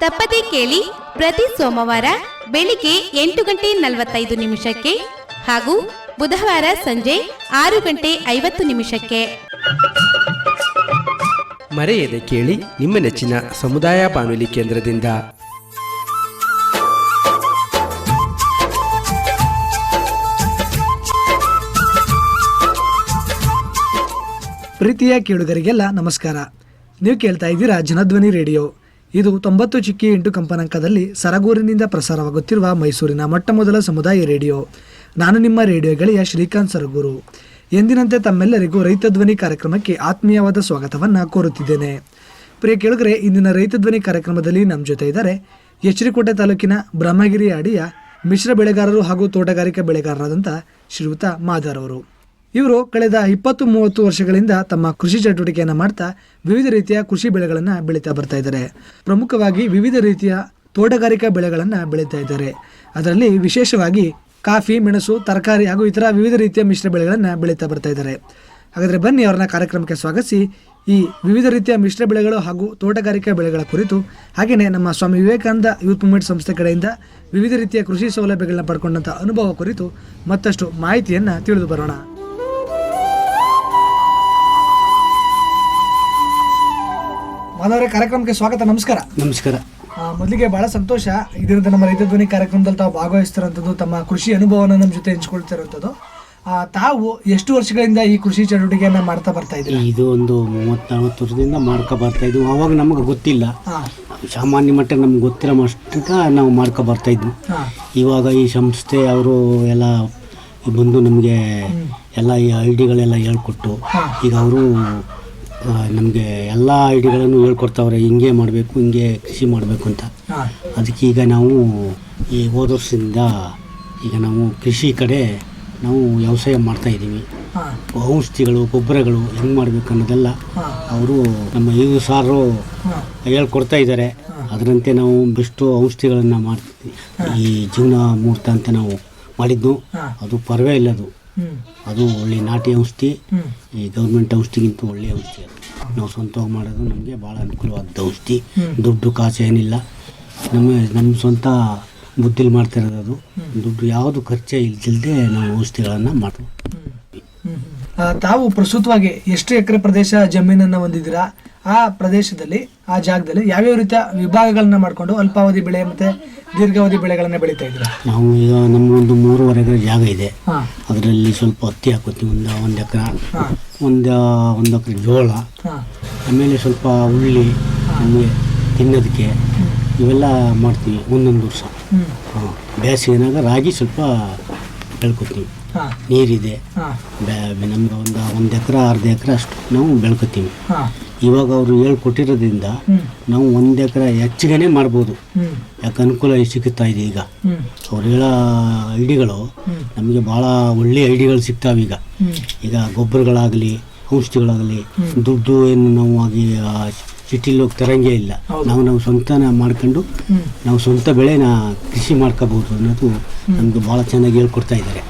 ತಪ್ಪದೇ ಕೇಳಿ ಪ್ರತಿ ಸೋಮವಾರ ಬೆಳಿಗ್ಗೆ ಎಂಟು ಗಂಟೆ ನಲವತ್ತೈದು ನಿಮಿಷಕ್ಕೆ ಹಾಗೂ ಬುಧವಾರ ಸಂಜೆ ಆರು ಗಂಟೆ ಐವತ್ತು ನಿಮಿಷಕ್ಕೆ. ಮರೆಯದೆ ಕೇಳಿ ನಿಮ್ಮ ನೆಚ್ಚಿನ ಸಮುದಾಯ ಬಾನುಲಿ ಕೇಂದ್ರದಿಂದ. ಪ್ರೀತಿಯ ಕೇಳುಗರಿಗೆಲ್ಲ ನಮಸ್ಕಾರ. ನೀವು ಕೇಳ್ತಾ ಇದ್ದೀರಾ ಜನಧ್ವನಿ ರೇಡಿಯೋ. ಇದು ತೊಂಬತ್ತು ಚಿಕ್ಕಿ ಎಂಟು ಕಂಪನಾಂಕದಲ್ಲಿ ಸರಗೂರಿನಿಂದ ಪ್ರಸಾರವಾಗುತ್ತಿರುವ ಮೈಸೂರಿನ ಮೊಟ್ಟಮೊದಲ ಸಮುದಾಯ ರೇಡಿಯೋ. ನಾನು ನಿಮ್ಮ ರೇಡಿಯೋ ಗೆಳೆಯ ಶ್ರೀಕಾಂತ್ ಸರಗೂರು. ಎಂದಿನಂತೆ ತಮ್ಮೆಲ್ಲರಿಗೂ ರೈತ ಧ್ವನಿ ಕಾರ್ಯಕ್ರಮಕ್ಕೆ ಆತ್ಮೀಯವಾದ ಸ್ವಾಗತವನ್ನು ಕೋರುತ್ತಿದ್ದೇನೆ. ಪ್ರಿಯ ಕೇಳುಗರೆ, ಇಂದಿನ ರೈತ ಧ್ವನಿ ಕಾರ್ಯಕ್ರಮದಲ್ಲಿ ನಮ್ಮ ಜೊತೆ ಇದ್ದಾರೆ ಎಚ್ಚರಿಕೋಟೆ ತಾಲೂಕಿನ ಬ್ರಹ್ಮಗಿರಿ ಅಡಿಯ ಮಿಶ್ರ ಬೆಳೆಗಾರರು ಹಾಗೂ ತೋಟಗಾರಿಕಾ ಬೆಳೆಗಾರರಾದಂಥ ಶ್ರೀಯುತ ಮಾದಾರ್ ಅವರು. ಇವರು ಕಳೆದ ಇಪ್ಪತ್ತು ಮೂವತ್ತು ವರ್ಷಗಳಿಂದ ತಮ್ಮ ಕೃಷಿ ಚಟುವಟಿಕೆಯನ್ನು ಮಾಡ್ತಾ ವಿವಿಧ ರೀತಿಯ ಕೃಷಿ ಬೆಳೆಗಳನ್ನು ಬೆಳೀತಾ ಬರ್ತಾ ಇದ್ದಾರೆ. ಪ್ರಮುಖವಾಗಿ ವಿವಿಧ ರೀತಿಯ ತೋಟಗಾರಿಕಾ ಬೆಳೆಗಳನ್ನು ಬೆಳೀತಾ ಇದ್ದಾರೆ. ಅದರಲ್ಲಿ ವಿಶೇಷವಾಗಿ ಕಾಫಿ, ಮೆಣಸು, ತರಕಾರಿ ಹಾಗೂ ಇತರ ವಿವಿಧ ರೀತಿಯ ಮಿಶ್ರ ಬೆಳೆಗಳನ್ನು ಬೆಳೀತಾ ಬರ್ತಾ ಇದ್ದಾರೆ. ಹಾಗಾದರೆ ಬನ್ನಿ ಅವರನ್ನ ಕಾರ್ಯಕ್ರಮಕ್ಕೆ ಸ್ವಾಗತಿಸಿ. ಈ ವಿವಿಧ ರೀತಿಯ ಮಿಶ್ರ ಬೆಳೆಗಳು ಹಾಗೂ ತೋಟಗಾರಿಕಾ ಬೆಳೆಗಳ ಕುರಿತು ಹಾಗೆಯೇ ನಮ್ಮ ಸ್ವಾಮಿ ವಿವೇಕಾನಂದ ಯೂತ್ ಮೂವ್ಮೆಂಟ್ ಸಂಸ್ಥೆ ಕಡೆಯಿಂದ ವಿವಿಧ ರೀತಿಯ ಕೃಷಿ ಸೌಲಭ್ಯಗಳನ್ನು ಪಡ್ಕೊಂಡಂಥ ಅನುಭವ ಕುರಿತು ಮತ್ತಷ್ಟು ಮಾಹಿತಿಯನ್ನು ತಿಳಿದು ಬರೋಣ. ಮಾನವರೇ ಕಾರ್ಯಕ್ರಮಕ್ಕೆ ಸ್ವಾಗತ ನಮಸ್ಕಾರ. ನಮಸ್ಕಾರ. ಆ, ಮೊದಲಿಗೆ ಬಹಳ ಸಂತೋಷ. ಇದರಿಂದ ನಮ್ಮ ರೈತ ಧ್ವನಿ ಕಾರ್ಯಕ್ರಮದಲ್ಲಿ ತಾವು ಭಾಗವಹಿಸ್ತಿರೋಂಥದ್ದು ತಮ್ಮ ಕೃಷಿ ಅನುಭವನ ನಮ್ಮ ಜೊತೆ ಹಂಚ್ಕೊಳ್ತಿರೋಂಥದ್ದು ಆ, ತಾವು ಎಷ್ಟು ವರ್ಷಗಳಿಂದ ಈ ಕೃಷಿ ಚಟುವಟಿಕೆಯನ್ನ ಮಾಡ್ತಾ ಬರ್ತಾ ಇದ್ದೀವಿ ಇದು ಒಂದು ಮೂವತ್ತು ನಲ್ವತ್ತು ವರ್ಷದಿಂದ ಮಾಡ್ಕೊ ಬರ್ತಾ ಇದ್ವು. ಅವಾಗ ನಮಗೆ ಗೊತ್ತಿಲ್ಲ. ಹಾ. ಸಾಮಾನ್ಯ ಮಟ್ಟ ನಮ್ಗೆ ಗೊತ್ತಿರೋ ಮಷ್ಟಕ್ಕೆ ನಾವು ಮಾಡ್ಕೊ ಬರ್ತಾ ಇದ್ವು. ಹಾ. ಇವಾಗ ಈ ಸಂಸ್ಥೆ ಅವರು ಎಲ್ಲ ಬಂದು ನಮಗೆ ಎಲ್ಲ ಈ ಐಡಿಗಳೆಲ್ಲ ಹೇಳ್ಕೊಟ್ಟು ಈಗ ಅವರು ನಮಗೆ ಎಲ್ಲ ಐಡಿಗಳನ್ನು ಹೇಳ್ಕೊಡ್ತಾವ್ರೆ ಹಿಂಗೆ ಮಾಡಬೇಕು ಹಿಂಗೆ ಕೃಷಿ ಮಾಡಬೇಕು ಅಂತ. ಅದಕ್ಕೆ ಈಗ ನಾವು ಈ ಹೋದ ವರ್ಷದಿಂದ ಈಗ ನಾವು ಕೃಷಿ ಕಡೆ ನಾವು ವ್ಯವಸಾಯ ಮಾಡ್ತಾ ಇದ್ದೀವಿ. ಹಾ. ಔಷಧಿಗಳು ಗೊಬ್ಬರಗಳು ಹೆಂಗೆ ಮಾಡಬೇಕು ಅನ್ನೋದೆಲ್ಲ ಅವರು ನಮ್ಮ ಇದು ಸಾರು ಹೇಳ್ಕೊಡ್ತಾ ಇದ್ದಾರೆ. ಅದರಂತೆ ನಾವು ಬೆಸ್ಟು ಔಷಧಿಗಳನ್ನು ಮಾಡ್ತೀವಿ. ಈ ಜೀವನ ಮುಹೂರ್ತ ಅಂತ ನಾವು ಮಾಡಿದ್ದು. ಅದು ಪರವೇ ಇಲ್ಲ ಅದು ಒಳ್ಳೆ ನಾಟಿ ಔಷಧಿ. ಈ ಗೌರ್ಮೆಂಟ್ ಔಷಧಿಗಿಂತ ಒಳ್ಳೆ ಔಷಧಿ ಅದು. ನಾವು ಸ್ವಂತವಾಗಿ ಮಾಡೋದು ನಮಗೆ ಭಾಳ ಅನುಕೂಲವಾದ ಔಷಧಿ. ದುಡ್ಡು ಕಾಸು ಏನಿಲ್ಲ. ನಮ್ಮ ನಮ್ಮ ಸ್ವಂತ ಬುದ್ಧಿಲಿ ಮಾಡ್ತಿರೋದು ಅದು. ದುಡ್ಡು ಯಾವುದು ಖರ್ಚೇ ಇಲ್ದಿಲ್ಲದೆ ನಾವು ಔಷಧಿಗಳನ್ನು ಮಾಡ್ತೀವಿ ತಾವು ಪ್ರಸ್ತುತವಾಗಿ ಎಷ್ಟು ಎಕರೆ ಪ್ರದೇಶ ಜಮೀನನ್ನು ಹೊಂದಿದ್ದೀರಾ? ಆ ಪ್ರದೇಶದಲ್ಲಿ ಆ ಜಾಗದಲ್ಲಿ ಯಾವ್ಯಾವ ರೀತಿಯ ವಿಭಾಗಗಳನ್ನ ಮಾಡಿಕೊಂಡು ಅಲ್ಪಾವಧಿ ಬೆಳೆ ಮತ್ತೆ ದೀರ್ಘಾವಧಿ ಬೆಳೆಗಳನ್ನ ಬೆಳೀತಾ ಇದ್ದೀರಾ? ನಾವು ಈಗ ನಮ್ಮೊಂದು ಮೂರುವರೆ ಎಕರೆ ಜಾಗ ಇದೆ. ಹಾ. ಅದರಲ್ಲಿ ಸ್ವಲ್ಪ ಹತ್ತಿ ಹಾಕೋತೀವಿ ಒಂದು ಒಂದು ಎಕರೆ. ಒಂದು ಒಂದು ಎಕರೆ ಜೋಳ. ಹಾ. ಆಮೇಲೆ ಸ್ವಲ್ಪ ಉಳ್ಳಿ ಆಮೇಲೆ ತಿನ್ನೋದಕ್ಕೆ ಇವೆಲ್ಲ ಮಾಡ್ತೀವಿ ಒಂದೊಂದು ವರ್ಷ. ಹ್ಮ್. ಹಾಂ. ಬೇಸಿಗೆನಾಗ ರಾಗಿ ಸ್ವಲ್ಪ ಬೆಳ್ಕೊತೀವಿ. ಹಾ. ನೀರಿದೆ. ಹಾ. ನಮ್ಗೆ ಒಂದು ಒಂದು ಎಕರೆ ಅರ್ಧ ಎಕರೆ ಅಷ್ಟು ನಾವು ಬೆಳ್ಕೊತೀವಿ. ಹಾ. ಇವಾಗ ಅವರು ಹೇಳ್ಕೊಟ್ಟಿರೋದ್ರಿಂದ ನಾವು ಒಂದು ಎಕರೆ ಹೆಚ್ಚಿಗೆನೇ ಮಾಡ್ಬೋದು. ಯಾಕೆ ಅನುಕೂಲ ಸಿಗುತ್ತಾ ಇದೆ ಈಗ? ಅವ್ರು ಹೇಳೋ ಐಡಿಗಳು. ನಮಗೆ ಭಾಳ ಒಳ್ಳೆ ಐಡಿಗಳು ಸಿಗ್ತಾವೆ ಈಗ. ಈಗ ಗೊಬ್ಬರಗಳಾಗಲಿ ಔಷಧಿಗಳಾಗಲಿ ದುಡ್ಡು ಏನು ನಾವು ಆಗಿ ಸಿಟಿಲಿ ಹೋಗಿ ತರಂಗೇ ಇಲ್ಲ. ನಾವು ನಾವು ಸ್ವಂತ ಮಾಡ್ಕೊಂಡು ನಾವು ಸ್ವಂತ ಬೆಳೆನ ಕೃಷಿ ಮಾಡ್ಕೋಬಹುದು ಅನ್ನೋದು ನಮ್ಗೆ ಭಾಳ ಚೆನ್ನಾಗಿ ಹೇಳ್ಕೊಡ್ತಾ ಇದ್ದಾರೆ.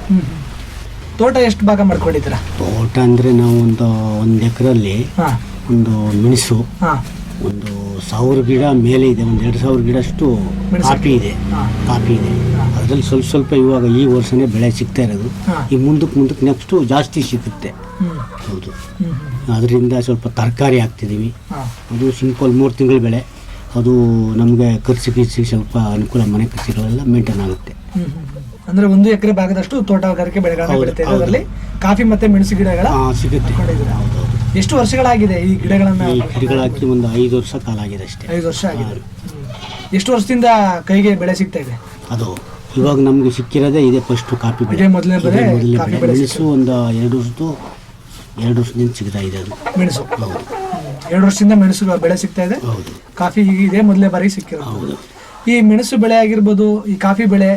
ತೋಟ ಎಷ್ಟು ಭಾಗ ಮಾಡ್ಕೊಂಡಿದ್ದೀರಾ? ತೋಟ ಅಂದರೆ ನಾವು ಒಂದು ಒಂದು ಎಕರಲ್ಲಿ ಹಾ. ಒಂದು ಮೆಣಸು ಹಾ. ಒಂದು ಸಾವಿರ ಗಿಡ ಮೇಲೆ ಇದೆ ಒಂದು ಎರಡು ಸಾವಿರ ಗಿಡ ಅಷ್ಟು ಕಾಫಿ ಇದೆ. ಕಾಫಿ ಇದೆ. ಅದ್ರಲ್ಲಿ ಸ್ವಲ್ಪ ಸ್ವಲ್ಪ ಇವಾಗ ಈ ವರ್ಷನೇ ಬೆಳೆ ಸಿಗ್ತಾ ಇರೋದು. ಈ ಮುಂದಕ್ಕೆ ಮುಂದಕ್ಕೆ ನೆಕ್ಸ್ಟು ಜಾಸ್ತಿ ಸಿಗುತ್ತೆ. ಹೌದು. ಅದರಿಂದ ಸ್ವಲ್ಪ ತರಕಾರಿ ಹಾಕ್ತಿದ್ದೀವಿ ಅದು ಸಿಂಪಲ್ ಮೂರು ತಿಂಗಳ ಬೆಳೆ. ಅದು ನಮಗೆ ಖರ್ಚು ಗಿರ್ಚಿಗೆ ಸ್ವಲ್ಪ ಅನುಕೂಲ ಮನೆ ಖರ್ಚುಗಳೆಲ್ಲ ಮೇಂಟೈನ್ ಆಗುತ್ತೆ. ಅಂದ್ರೆ ಒಂದು ಎಕರೆ ಭಾಗದಷ್ಟು ತೋಟಗಾರಿಕೆ ಬೆಳೆಗಳನ್ನ ಹೌದು, ಬೆಳೀತಾ ಇದೆ ಹೌದು. ಅದರಲ್ಲಿ. ಕಾಫಿ ಮತ್ತೆ ಮೆಣಸು ಗಿಡಗಳ ಸಿಗುತ್ತೆ? ಎಷ್ಟು ವರ್ಷಗಳಾಗಿದೆ ಈ ಗಿಡಗಳನ್ನ ಗಿಡಗಳಾಕಿ ಒಂದು ಐದು ವರ್ಷ ಕಾಲ ಆಗಿದೆ ಅಷ್ಟೇ. ಐದು ವರ್ಷ ಆಗಿದೆ. ಎಷ್ಟು ವರ್ಷದಿಂದ ಕೈಗೆ ಬೆಳೆ ಸಿಗ್ತಾ ಇದೆ? ಅದು ಇವಾಗ ನಮ್ಗೆ ಸಿಕ್ಕಿರೋದೇ ಇದೆ ಫಸ್ಟ್ ಕಾಫಿ ಬೆಳೆ. ಮೊದಲನೇ ಬೆಳೆ, ಮೆಣಸು ಒಂದು ಎರಡು ವರ್ಷದ್ದು ಎರಡು ವರ್ಷದಿಂದ ಸಿಗ್ತಾ ಇದೆ ಅದು. ಮೆಣಸು. ಹೌದು. ಎರಡು ವರ್ಷದಿಂದ ಮೆಣಸು ಬೆಳೆ ಸಿಗ್ತಾ ಇದೆ. ಹೌದು. ಕಾಫಿ ಇದೆ ಇದೇ ಮೊದಲೇ ಬಾರಿ ಸಿಕ್ಕಿರೋದು. ಹೌದು. ಈ ಮೆಣಸು ಬೆಳೆ ಆಗಿರ್ಬೋದು ಈ ಕಾಫಿ ಬೆಳೆ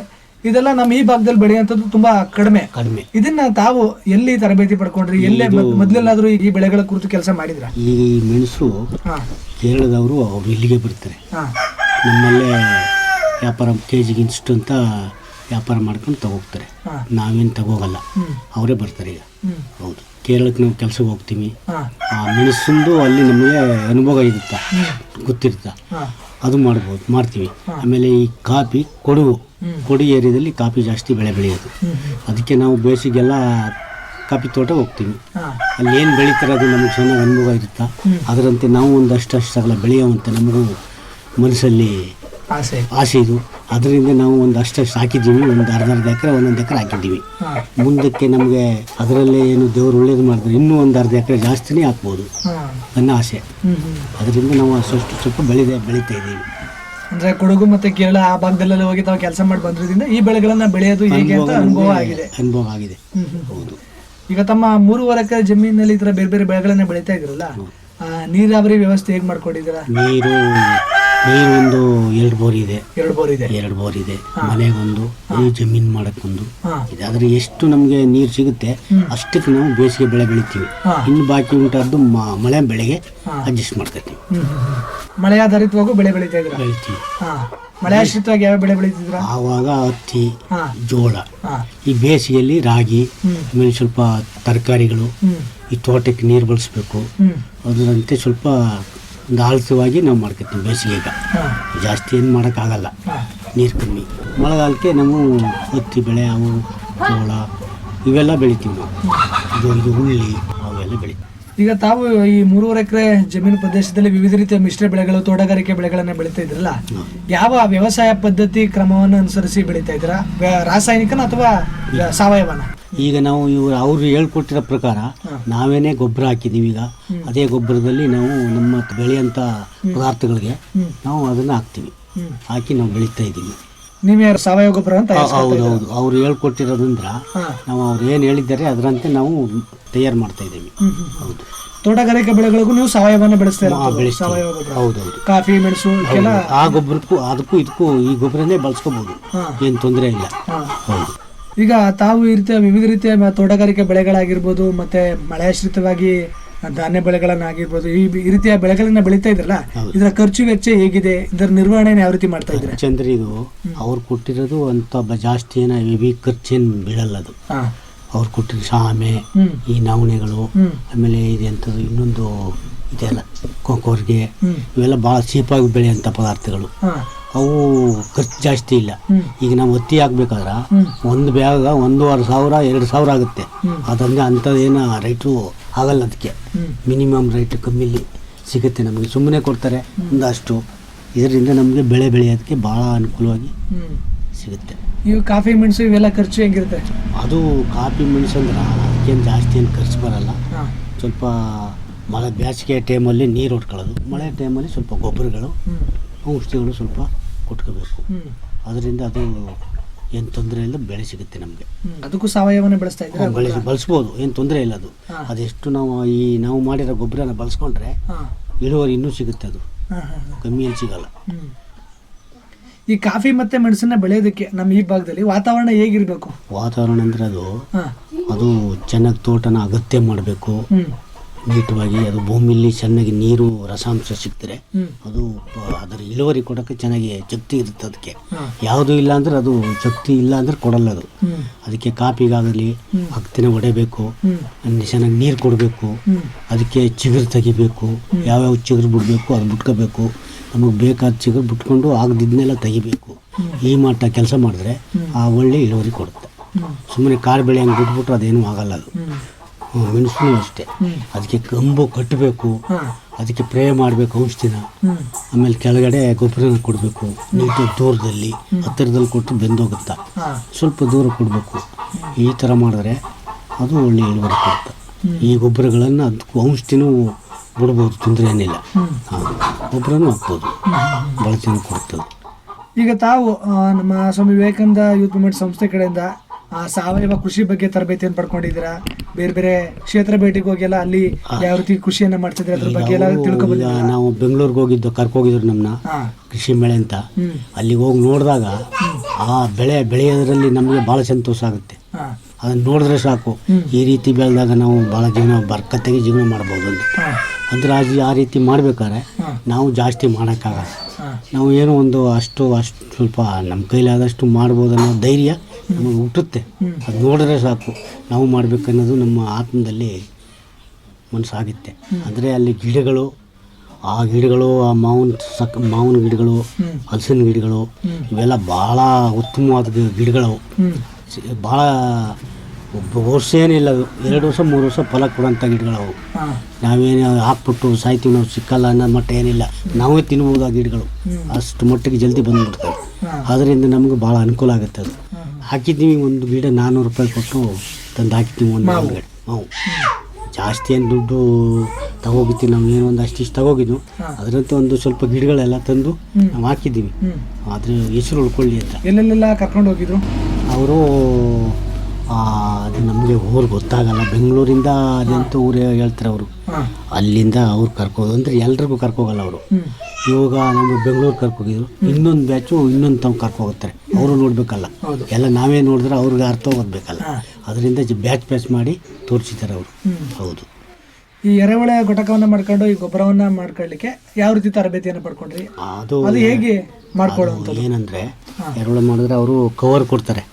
ಇದೆಲ್ಲ ನಮ್ಮ ಈ ಭಾಗದಲ್ಲಿ ಬೆಳೆಯುವಂಥದ್ದು ತುಂಬಾ ಕಡಿಮೆ. ಕಡಿಮೆ. ಇದನ್ನ ತಾವು ಎಲ್ಲಿ ತರಬೇತಿ ಪಡ್ಕೊಂಡ್ರಿ ಎಲ್ಲೇ ಮೊದ್- ಮೊದ್ಲೆಲ್ಲಾದ್ರೂ ಈ ಬೆಳೆಗಳ ಕುರಿತು ಕೆಲಸ ಮಾಡಿದ್ರ? ಈ ಮೆಣಸು ಹಾ. ಕೇರಳದವರು ಅವರು ಇಲ್ಲಿಗೆ ಬರ್ತಾರೆ. ಹಾ. ನಮ್ಮಲ್ಲೇ ವ್ಯಾಪಾರ ಕೆ ಜಿಗೆ ಇಷ್ಟು ಅಂತ ವ್ಯಾಪಾರ ಮಾಡ್ಕೊಂಡು ತಗೋಗ್ತಾರೆ. ಹಾ. ನಾವೇನು ತಗೋಗಲ್ಲ. ಹ್ಮ್. ಅವರೇ ಬರ್ತಾರೆ ಈಗ. ಹ್ಮ್. ಹೌದು. ಕೇರಳಕ್ಕೆ ನಾವು ಕೆಲಸಕ್ಕೆ ಹೋಗ್ತೀವಿ. ಹಾ. ಆ ಮೆಣಸಿಂದು ಅಲ್ಲಿ ನಮಗೆ ಅನುಭವ ಇರುತ್ತ? ಗೊತ್ತಿರುತ್ತಾ? ಹಾ. ಅದು ಮಾಡ್ಬೋದು ಮಾಡ್ತೀವಿ. ಆಮೇಲೆ ಈ ಕಾಫಿ ಕೊಡಗು. ಕೊಡಗು ಏರಿಯಾದಲ್ಲಿ ಕಾಫಿ ಜಾಸ್ತಿ ಬೆಳೆ ಬೆಳೆಯೋದು. ಅದಕ್ಕೆ ನಾವು ಬೇಸಿಗೆಲ್ಲ ಕಾಫಿ ತೋಟ ಹೋಗ್ತೀವಿ. ಅಲ್ಲಿ ಏನು ಬೆಳೀತಾರೆ ಅದು ನಮಗೆ ಚೆನ್ನಾಗಿ ಅನುಭವ ಇರುತ್ತಾ? ಅದರಂತೆ ನಾವು ಒಂದಷ್ಟು ಅಷ್ಟು ಸಲ ಬೆಳೆಯುವಂತೆ ನಮಗೂ ಮನಸ್ಸಲ್ಲಿ ಆಸೆ. ಆಸೆ ಇದು. ಅದರಿಂದ ನಾವು ಒಂದು ಅಷ್ಟಷ್ಟು ಹಾಕಿದ್ದೀವಿ. ಒಂದು ಅರ್ಧ ಅರ್ಧ ಎಕರೆ ಒಂದೊಂದು ಎಕರೆ ಹಾಕಿದ್ದೀವಿ. ಮುಂದಕ್ಕೆ ನಮಗೆ ಅದರಲ್ಲೇ ಏನು ದೇವರು ಒಳ್ಳೇದು ಮಾಡಿದ್ರೆ ಇನ್ನೂ ಒಂದು ಅರ್ಧ ಎಕರೆ ಜಾಸ್ತಿನೇ ಹಾಕ್ಬೋದು. ನನ್ನ ಆಸೆ. ಅದರಿಂದ ನಾವು ಅಷ್ಟು ಸ್ವಲ್ಪ ಬೆಳೆದೇ ಬೆಳೀತಾ ಇದ್ದೀವಿ. ಅಂದ್ರೆ ಕೊಡಗು ಮತ್ತೆ ಕೇರಳ ಆ ಭಾಗದಲ್ಲೆಲ್ಲ ಹೋಗಿ ತಾವು ಕೆಲಸ ಮಾಡಿ ಬಂದ್ರಿಂದ ಈ ಬೆಳೆಗಳನ್ನ ಬೆಳೆಯೋದು ಹೇಗೆ ಅಂತ ಅನುಭವ ಆಗಿದೆ. ಅನುಭವ ಆಗಿದೆ. ಹೌದು. ಈಗ ತಮ್ಮ ಮೂರುವರೆ ಎಕರೆ ಜಮೀನಲ್ಲಿ ಈ ತರ ಬೇರೆ ಬೇರೆ ಬೆಳೆಗಳನ್ನ ಬೆಳೀತಾ ಇದ್ರಲ್ಲ ಆ, ನೀರಾವರಿ ವ್ಯವಸ್ಥೆ ಹೇಗ್ ಮಾಡ್ಕೊಂಡಿದ್ದೀರಾ? ನೀರು ನೀರು ಒಂದು ಎರಡು ಬೋರ್ ಇದೆ. ಎರಡು ಬೋರ್ ಇದೆ. ಎರಡು ಬೋರ್ ಇದೆ. ಮನೆಗೊಂದು ಈ ಜಮೀನ್ ಮಾಡಕ್ಕೊಂದು. ಇದಾದ್ರೆ ಎಷ್ಟು ನಮಗೆ ನೀರು ಸಿಗುತ್ತೆ ಅಷ್ಟಕ್ಕೆ ನಾವು ಬೇಸಿಗೆ ಬೆಳೆ ಬೆಳಿತೀವಿ. ಇನ್ನು ಬಾಕಿ ಉಂಟಾದ್ದು ಮಳೆ ಬೆಳೆಗೆ. ಅಡ್ಜಸ್ಟ್ ಮಾಡ್ಕೊತೀವಿ ಹ್ಮ್. ಮಳೆ ಆಧಾರಿತವಾಗೂ ಬೆಳೆ ಬೆಳೀತಾ ಇದ್ರ ಬೆಳಿತೀವಿ. ಮಳೆ ಆಶ್ರಿತವಾಗಿ ಯಾವ ಬೆಳೆ ಬೆಳೀತಿದ್ರ ಆವಾಗ ಹತ್ತಿ ಜೋಳ. ಈ ಬೇಸಿಗೆಯಲ್ಲಿ ರಾಗಿ. ಆಮೇಲೆ ಸ್ವಲ್ಪ ತರಕಾರಿಗಳು ಈ ತೋಟಕ್ಕೆ ನೀರು ಬಳಸಬೇಕು. ಅದರಂತೆ ಸ್ವಲ್ಪ ಒಂದು ಆಳಸವಾಗಿ ನಾವು ಮಾಡ್ಕೊತೀವಿ ಬೇಸಿಗೆಗೆ ಜಾಸ್ತಿ ಏನು ಮಾಡೋಕ್ಕಾಗಲ್ಲ. ನೀರು ಕಮ್ಮಿ. ಮಳೆಗಾಲಕ್ಕೆ ನಾವು ಹತ್ತಿ ಬೆಳೆ ಅವು ಜೋಳ ಇವೆಲ್ಲ ಬೆಳಿತೀವಿ ನಾವು. ಇದು ಇದು ಹುಳ್ಳಿ ಅವೆಲ್ಲ ಬೆಳಿತೀವಿ. ಈಗ ತಾವು ಈ ಮೂರುವರೆ ಎಕರೆ ಜಮೀನು ಪ್ರದೇಶದಲ್ಲಿ ವಿವಿಧ ರೀತಿಯ ಮಿಶ್ರ ಬೆಳೆಗಳು ತೋಟಗಾರಿಕೆ ಬೆಳೆಗಳನ್ನು ಬೆಳೀತಾ ಇದ್ರಲ್ಲ ಯಾವ ವ್ಯವಸಾಯ ಪದ್ಧತಿ ಕ್ರಮವನ್ನು ಅನುಸರಿಸಿ ಬೆಳೀತಾ ಇದ್ರ ರಾಸಾಯನಿಕನ ಅಥವಾ ವ್ಯ- ಸಾವಯವನ? ಈಗ ನಾವು ಇವರು ಅವರು ಹೇಳ್ಕೊಟ್ಟಿರೋ ಪ್ರಕಾರ ನಾವೇನೇ ಗೊಬ್ಬರ ಹಾಕಿದ್ದೀವಿ ಈಗ. ಅದೇ ಗೊಬ್ಬರದಲ್ಲಿ ನಾವು ನಮ್ಮ ಬೆಳೆಯಂಥ ಪದಾರ್ಥಗಳಿಗೆ ನಾವು ಅದನ್ನು ಹಾಕ್ತೀವಿ. ಹಾಕಿ ನಾವು ಬೆಳೀತಾ ಇದ್ದೀವಿ. ನೀವೇ ಸಾವಯವ ಗೊಬ್ಬರ ಅಂತ ಹೌದು ಹೌದು. ಅವ್ರು ಹೇಳ್ಕೊಟ್ಟಿರೋದ್ರಿಂದ ನಾವು ಅವ್ರು ಏನು ಹೇಳಿದ್ದಾರೆ ಅದರಂತೆ ನಾವು ತಯಾರು ಮಾಡ್ತಾ ಇದ್ದೀವಿ. ಹೌದು. ತೋಟಗಾರಿಕೆ ಬೆಳೆಗಳಿಗೂ ನೀವು ಸಾವಯವನ್ನ ಬೆಳೆಸ್ತಾ ಹಾ, ಇರೋದು ಬೆಳೆಸ್ತೀವಿ. ಸಾವಯವ ಗೊಬ್ಬರ. ಹೌದೌದು ಕಾಫಿ ಮೆಣಸು ಆ ಗೊಬ್ಬರಕ್ಕೂ ಅದಕ್ಕೂ ಇದಕ್ಕೂ ಈ ಗೊಬ್ಬರನೇ ಬಳಸ್ಕೋಬಹುದು. ಏನು ತೊಂದರೆ ಇಲ್ಲ. ಹೌದು. ಈಗ ತಾವು ಈ ರೀತಿಯ ವಿವಿಧ ರೀತಿಯ ತೋಟಗಾರಿಕೆ ಬೆಳೆಗಳಾಗಿರ್ಬೋದು ಮತ್ತೆ ಮಳೆಯಾಶ್ರಿತವಾಗಿ ಧಾನ್ಯ ಬೆಳೆಗಳನ್ನಾಗಿರ್ಬೋದು ಈ ಈ ರೀತಿಯ ಬೆಳೆಗಳನ್ನ ಬೆಳೀತಾ ಇದ್ರಲ್ಲ ಇದರ ಖರ್ಚು ವೆಚ್ಚ ಹೇಗಿದೆ ಇದರ ನಿರ್ವಹಣೆ ಯಾವ ರೀತಿ ಮಾಡ್ತಾ ಇದ್ದಾರೆ? ಚಂದ್ರ ಇದು ಅವ್ರು ಕೊಟ್ಟಿರೋದು ಅಂತ ಜಾಸ್ತಿ ಏನ ಹೆವಿ ಖರ್ಚೇನು ಬೀಳಲ್ಲ ಅದು. ಅವ್ರು ಕೊಟ್ಟಿರೋ ಸಾಮೆ ಈ ನವಣೆಗಳು ಆಮೇಲೆ ಇದೆಂಥದ್ದು ಇನ್ನೊಂದು ಇದೆಲ್ಲ ಕೊರ್ಗೆ ಇವೆಲ್ಲ ಭಾಳ ಚೀಪಾಗಿ ಬೆಳೆಯುವಂಥ ಪದಾರ್ಥಗಳು. ಅವು ಖರ್ಚು ಜಾಸ್ತಿ ಇಲ್ಲ. ಈಗ ನಾವು ಒತ್ತಿ ಹಾಕ್ಬೇಕಾದ್ರೆ ಒಂದು ಬ್ಯಾಗ ಒಂದೂವರೆ ಸಾವಿರ ಎರಡು ಸಾವಿರ ಆಗುತ್ತೆ. ಅದಂದ್ರೆ ಅಂಥದ್ದೇನು ರೈಟು ಆಗಲ್ಲ ಅದಕ್ಕೆ. ಮಿನಿಮಮ್ ರೇಟ್ ಕಮ್ಮಿಲಿ ಸಿಗುತ್ತೆ ನಮಗೆ. ಸುಮ್ಮನೆ ಕೊಡ್ತಾರೆ ಒಂದಷ್ಟು. ಇದರಿಂದ ನಮಗೆ ಬೆಳೆ ಬೆಳೆಯೋದಕ್ಕೆ ಭಾಳ ಅನುಕೂಲವಾಗಿ ಸಿಗುತ್ತೆ. ಇವು ಕಾಫಿ ಮೆಣಸು ಇವೆಲ್ಲ ಖರ್ಚು ಹೆಂಗಿರುತ್ತೆ? ಅದು ಕಾಫಿ ಮೆಣಸು ಅಂದ್ರೆ ಅದಕ್ಕೇನು ಜಾಸ್ತಿ ಏನು ಖರ್ಚು ಬರಲ್ಲ. ಸ್ವಲ್ಪ ಮಳೆ ಬೇಸಿಗೆ ಟೈಮಲ್ಲಿ ನೀರು ಹೊಡ್ಕೊಳ್ಳೋದು ಮಳೆ ಟೈಮಲ್ಲಿ ಸ್ವಲ್ಪ ಗೊಬ್ಬರಗಳು ಔಷಧಿಗಳು ಸ್ವಲ್ಪ ಕೊಟ್ಕೋಬೇಕು. ಅದರಿಂದ ಅದು ಏನು ತೊಂದರೆ ಇಲ್ಲ ಬೆಳೆ ಸಿಗುತ್ತೆ ನಮಗೆ. ಅದಕ್ಕೂ ಸಾವಯವನ್ನ ಬೆಳೆಸ್ತಾ ಇದ್ರೆ ಬೆಳೆಸಿ ಬಳಸ್ಬೋದು ಏನು ತೊಂದರೆ ಇಲ್ಲ ಅದು. ಅದೆಷ್ಟು ನಾವು ಈ ನಾವು ಮಾಡಿರೋ ಗೊಬ್ಬರನ ಬಳಸ್ಕೊಂಡ್ರೆ ಇಳುವರಿ ಇನ್ನೂ ಸಿಗುತ್ತೆ ಅದು. ಕಮ್ಮಿಯಲ್ಲಿ ಸಿಗಲ್ಲ. ಈ ಕಾಫಿ ಮತ್ತೆ ಮೆಣಸನ್ನ ಬೆಳೆಯೋದಕ್ಕೆ ನಮ್ಮ ಈ ಭಾಗದಲ್ಲಿ ವಾತಾವರಣ ಹೇಗಿರಬೇಕು? ವಾತಾವರಣ ಅಂದ್ರೆ ಅದು ಅದು ಚೆನ್ನಾಗಿ ತೋಟನ ಅಗತ್ಯ ಮಾಡಬೇಕು. ನೀಟವಾಗಿ ಅದು ಭೂಮಿಯಲ್ಲಿ ಚೆನ್ನಾಗಿ ನೀರು ರಸಾಂಶ ಸಿಕ್ತರೆ ಅದು ಅದರ ಇಳುವರಿ ಕೊಡೋಕ್ಕೆ ಚೆನ್ನಾಗಿ ಶಕ್ತಿ ಇರುತ್ತೆ ಅದಕ್ಕೆ. ಯಾವುದು ಇಲ್ಲ ಅಂದ್ರೆ ಅದು ಶಕ್ತಿ ಇಲ್ಲ ಅಂದ್ರೆ ಕೊಡಲ್ಲ ಅದು. ಅದಕ್ಕೆ ಕಾಪಿಗಾಗಲಿ. ಹಕ್ತಿನ ಹೊಡೆಬೇಕು ಚೆನ್ನಾಗಿ ನೀರು ಕೊಡಬೇಕು ಅದಕ್ಕೆ ಚಿಗುರು ತೆಗಿಬೇಕು ಯಾವ್ಯಾವ ಚಿಗುರು ಬಿಡಬೇಕು ಅದು ಬಿಟ್ಕೋಬೇಕು ನಮಗೆ ಬೇಕಾದ ಚಿಗುರು ಬಿಟ್ಕೊಂಡು ಆಗದಿದ್ದನ್ನೆಲ್ಲ ತೆಗಿಬೇಕು. ಈ ಮಟ್ಟ ಕೆಲಸ ಮಾಡಿದ್ರೆ ಆ ಒಳ್ಳೆ ಇಳುವರಿ ಕೊಡುತ್ತೆ. ಸುಮ್ಮನೆ ಕಾರ್ ಬೆಳೆ ಹಂಗೆ ಬಿಟ್ಬಿಟ್ರೆ ಅದೇನು ಆಗಲ್ಲ ಅದು. ಮೆಣಸು ಅಷ್ಟೇ. ಅದಕ್ಕೆ ಕಂಬು ಕಟ್ಟಬೇಕು. ಅದಕ್ಕೆ ಪ್ರೇ ಮಾಡಬೇಕು ಔಷಧಿನ. ಆಮೇಲೆ ಕೆಳಗಡೆ ಗೊಬ್ಬರನ ಕೊಡಬೇಕು. ನೀಟಾಗಿ ದೂರದಲ್ಲಿ ಹತ್ತಿರದಲ್ಲಿ ಕೊಟ್ಟು ಬೆಂದೋಗುತ್ತಾ. ಸ್ವಲ್ಪ ದೂರ ಕೊಡಬೇಕು. ಈ ಥರ ಮಾಡಿದ್ರೆ ಅದು ಒಳ್ಳೆ ಇಳುವರಿ ಕೊಡುತ್ತೆ. ಈ ಗೊಬ್ಬರಗಳನ್ನು ಅದಕ್ಕೂ ಔಷಧಿನೂ ಬಿಡ್ಬೋದು ತೊಂದರೆ ಏನಿಲ್ಲ. ಹಾಂ. ಗೊಬ್ಬರನೂ ಹಾಕ್ಬೋದು. ಭಾಳ ಚೆನ್ನಾಗಿ ಕೊಡ್ತದೆ. ಈಗ ತಾವು ನಮ್ಮ ಸ್ವಾಮಿ ವಿವೇಕಾನಂದ ಯೂತ್ ಮೂವ್ಮೆಂಟ್ ಸಂಸ್ಥೆ ಕಡೆಯಿಂದ ಸಾವಯವ ಕೃಷಿ ಬಗ್ಗೆ ತರಬೇತಿಯನ್ನು ಪಡ್ಕೊಂಡಿದ್ದೀರಾ? ಬೇರೆ ಬೇರೆ ಕ್ಷೇತ್ರ ಭೇಟಿಗೆ ಹೋಗಿ ಎಲ್ಲ ಅಲ್ಲಿ ಯಾವ ರೀತಿ ಕೃಷಿಯನ್ನ ಮಾಡ್ತಿದ್ರೆ ಅದ್ರ ಬಗ್ಗೆ ಎಲ್ಲ ತಿಳ್ಕೊಬೋದು ನಾವು ಬೆಂಗಳೂರಿಗೆ ಹೋಗಿದ್ದು ಕರ್ಕೋಗಿದ್ರು ನಮ್ಮನ್ನ ಕೃಷಿ ಮೇಳೆ ಅಂತ. ಅಲ್ಲಿಗೆ ಹೋಗಿ ನೋಡಿದಾಗ ಆ ಬೆಳೆ ಬೆಳೆಯೋದ್ರಲ್ಲಿ ನಮಗೆ ಭಾಳ ಸಂತೋಷ ಆಗುತ್ತೆ. ಅದನ್ನ ನೋಡಿದ್ರೆ ಸಾಕು. ಈ ರೀತಿ ಬೆಳೆದಾಗ ನಾವು ಭಾಳ ಜೀವನ ಬರ್ಕತ್ತಾಗಿ ಜೀವನ ಮಾಡ್ಬೋದು ಅಂತ. ಅಂದ್ರೆ ರಾಜ ಜಿ- ಆ ರೀತಿ ಮಾಡ್ಬೇಕಾದ್ರೆ ನಾವು ಜಾಸ್ತಿ ಮಾಡೋಕ್ಕಾಗಲ್ಲ. ನಾವು ಏನೋ ಒಂದು ಅಷ್ಟು ಅಷ್ಟು ಸ್ವಲ್ಪ ನಮ್ಮ ಕೈಲಾದಷ್ಟು ಮಾಡ್ಬೋದು ಅನ್ನೋ ಧೈರ್ಯ ನಮಗೆ ಹುಟ್ಟುತ್ತೆ. ಅದು ನೋಡಿದ್ರೆ ಸಾಕು. ನಾವು ಮಾಡಬೇಕನ್ನೋದು ನಮ್ಮ ಆತ್ಮದಲ್ಲಿ ಮನಸ್ಸಾಗುತ್ತೆ. ಅಂದರೆ ಅಲ್ಲಿ ಗಿಡಗಳು ಆ ಗಿಡಗಳು ಆ ಮಾವಿನ ಸಕ್ ಮಾವಿನ ಗಿಡಗಳು ಹಲಸಿನ ಗಿಡಗಳು ಇವೆಲ್ಲ ಭಾಳ ಉತ್ತಮವಾದ ಗಿಡಗಳು ಭಾಳ ಒಬ್ಬ ವರ್ಷ ಏನಿಲ್ಲ ಅದು. ಎರಡು ವರ್ಷ ಮೂರು ವರ್ಷ ಫಲ ಕೊಡೋಂಥ ಗಿಡಗಳವು ಅವು. ನಾವೇನು ಹಾಕ್ಬಿಟ್ಟು ಸಾಯ್ತೀವಿ ನಾವು ಸಿಕ್ಕಲ್ಲ ಅನ್ನೋ ಮಟ್ಟ ಏನಿಲ್ಲ. ನಾವೇ ತಿನ್ಬೋದು ಆ ಗಿಡಗಳು ಅಷ್ಟು ಮಟ್ಟಿಗೆ ಜಲ್ದಿ ಬಂದ್ಬಿಡ್ತವೆ. ಅದರಿಂದ ನಮಗೆ ಭಾಳ ಅನುಕೂಲ ಆಗುತ್ತೆ ಅದು. ಹಾಕಿದ್ದೀವಿ ಒಂದು ಗಿಡ ನಾನ್ನೂರು ರೂಪಾಯಿ ಕೊಟ್ಟು ತಂದು ಹಾಕಿದ್ದೀವಿ ಒಂದು ಗಿಡ ಮಾವು. ಜಾಸ್ತಿ ಏನು ದುಡ್ಡು ತಗೋಗಿತ್ತು ನಾವು ಏನೋ ಒಂದು ಅಷ್ಟಿಷ್ಟು ತಗೋಗಿದ್ವು. ಅದರಂತೆ ಒಂದು ಸ್ವಲ್ಪ ಗಿಡಗಳೆಲ್ಲ ತಂದು ನಾವು ಹಾಕಿದ್ದೀವಿ. ಆದರೆ ಅದ್ರ ಹೆಸರು ಉಳ್ಕೊಳ್ಳಿ ಅಂತ. ಎಲ್ಲೆಲ್ಲೆಲ್ಲ ಕರ್ಕೊಂಡು ಹೋಗಿದ್ರು? ಅವರು ಅದು ನಮಗೆ ಊರು ಗೊತ್ತಾಗಲ್ಲ. ಬೆಂಗಳೂರಿಂದ ಅದೆಂತ ಊರು ಹೇಳ್ತಾರೆ ಅವರು. ಅಲ್ಲಿಂದ ಅವ್ರು ಕರ್ಕೋದು. ಅಂದರೆ ಎಲ್ರಿಗೂ ಕರ್ಕೋಗಲ್ಲ ಅವರು. ಇವಾಗ ನಮ್ಮ ಬೆಂಗಳೂರು ಕರ್ಕೋಗಿದ್ರು. ಇನ್ನೊಂದು ಬ್ಯಾಚು ಇನ್ನೊಂದು ತಾವು ಕರ್ಕೋಗ್ತಾರೆ ಅವರು ನೋಡಬೇಕಲ್ಲ. ಎಲ್ಲ ನಾವೇ ನೋಡಿದ್ರೆ ಅವ್ರಿಗೆ ಅರ್ಥ ಓದಬೇಕಲ್ಲ. ಅದರಿಂದ ಬ್ಯಾಚ್ ಬ್ಯಾಚ್ ಮಾಡಿ ತೋರಿಸಿದ್ದಾರೆ ಅವರು. ಹೌದು. ಈ ಎರೆಹುಳ ಘಟಕವನ್ನ ಮಾಡ್ಕೊಂಡು ಈ ಗೊಬ್ಬರವನ್ನ ಮಾಡ್ಕೊಳ್ಳಿಕ್ಕೆ ಯಾವ ರೀತಿ ತರಬೇತಿಯನ್ನು ಪಡ್ಕೊಂಡ್ರಿ? ಅದು ಅದು ಹೇಗೆ ಮಾಡ್ಕೊಳ್ಳುವಂಥದ್ದು? ಏನಂದ್ರೆ ಎರೆಹುಳ ಮಾಡಿದ್ರೆ ಅವರು ಕವರ್ ಕೊಡ್ತಾರೆ.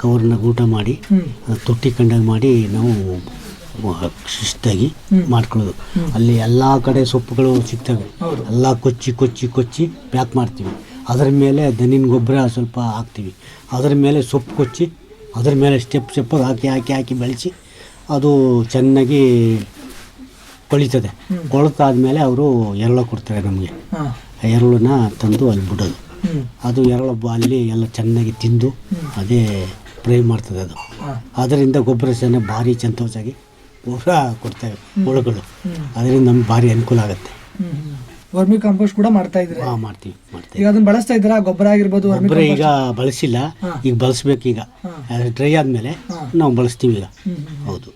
ಕವರ್ನ ಊಟ ಮಾಡಿ ತೊಟ್ಟಿ ಕಂಡಾಗ ಮಾಡಿ ನಾವು ಶಿಸ್ತಾಗಿ ಮಾಡ್ಕೊಳ್ಳೋದು. ಅಲ್ಲಿ ಎಲ್ಲ ಕಡೆ ಸೊಪ್ಪುಗಳು ಸಿಗ್ತವೆ. ಎಲ್ಲ ಕೊಚ್ಚಿ ಕೊಚ್ಚಿ ಕೊಚ್ಚಿ ಪ್ಯಾಕ್ ಮಾಡ್ತೀವಿ. ಅದರ ಮೇಲೆ ದನಿನ ಗೊಬ್ಬರ ಸ್ವಲ್ಪ ಹಾಕ್ತೀವಿ. ಅದರ ಮೇಲೆ ಸೊಪ್ಪು ಕೊಚ್ಚಿ ಅದರ ಮೇಲೆ ಸ್ಟೆಪ್ ಸ್ಟೆಪ್ಪಾಗಿ ಹಾಕಿ ಹಾಕಿ ಹಾಕಿ ಬೆಳೆಸಿ ಅದು ಚೆನ್ನಾಗಿ ಕೊಳಿತದೆ. ಕೊಳತಾದ್ಮೇಲೆ ಅವರು ಎರಳು ಕೊಡ್ತಾರೆ ನಮಗೆ. ಎರಳನ್ನ ತಂದು ಅಲ್ಲಿ ಬಿಡೋದು. ಅದು ಎರಳು ಅಲ್ಲಿ ಎಲ್ಲ ಚೆನ್ನಾಗಿ ತಿಂದು ಅದೇ ಫ್ರೈ ಮಾಡ್ತದೆ ಅದು. ಅದರಿಂದ ಗೊಬ್ಬರ ಸೇನೆ ಭಾರಿ ಸಂತೋಷವಾಗಿ ಗೊಬ್ಬರ ಕೊಡ್ತೇವೆ ಹುಳುಗಳು. ಅದರಿಂದ ನಮ್ಗೆ ಭಾರಿ ಅನುಕೂಲ ಆಗುತ್ತೆ. ವರ್ಮಿ ಕಾಂಪೋಸ್ಟ್ ಕೂಡ ಮಾಡ್ತಾ ಇದ್ರೆ? ಹಾ ಮಾಡ್ತೀವಿ ಮಾಡ್ತೀವಿ. ಈಗ ಅದನ್ನ ಬಳಸ್ತಾ ಇದ್ದೀರಾ? ಗೊಬ್ಬರ ಆಗಿರ್ಬೋದು ವರ್ಮಿ ಗೊಬ್ಬರ ಈಗ ಬಳಸಿಲ್ಲ. ಈಗ ಬಳಸ್ಬೇಕು ಈಗ. ಡ್ರೈ ಆದಮೇಲೆ ನಾವು ಬಳಸ್ತೀವಿ ಈಗ. ಹೌದು.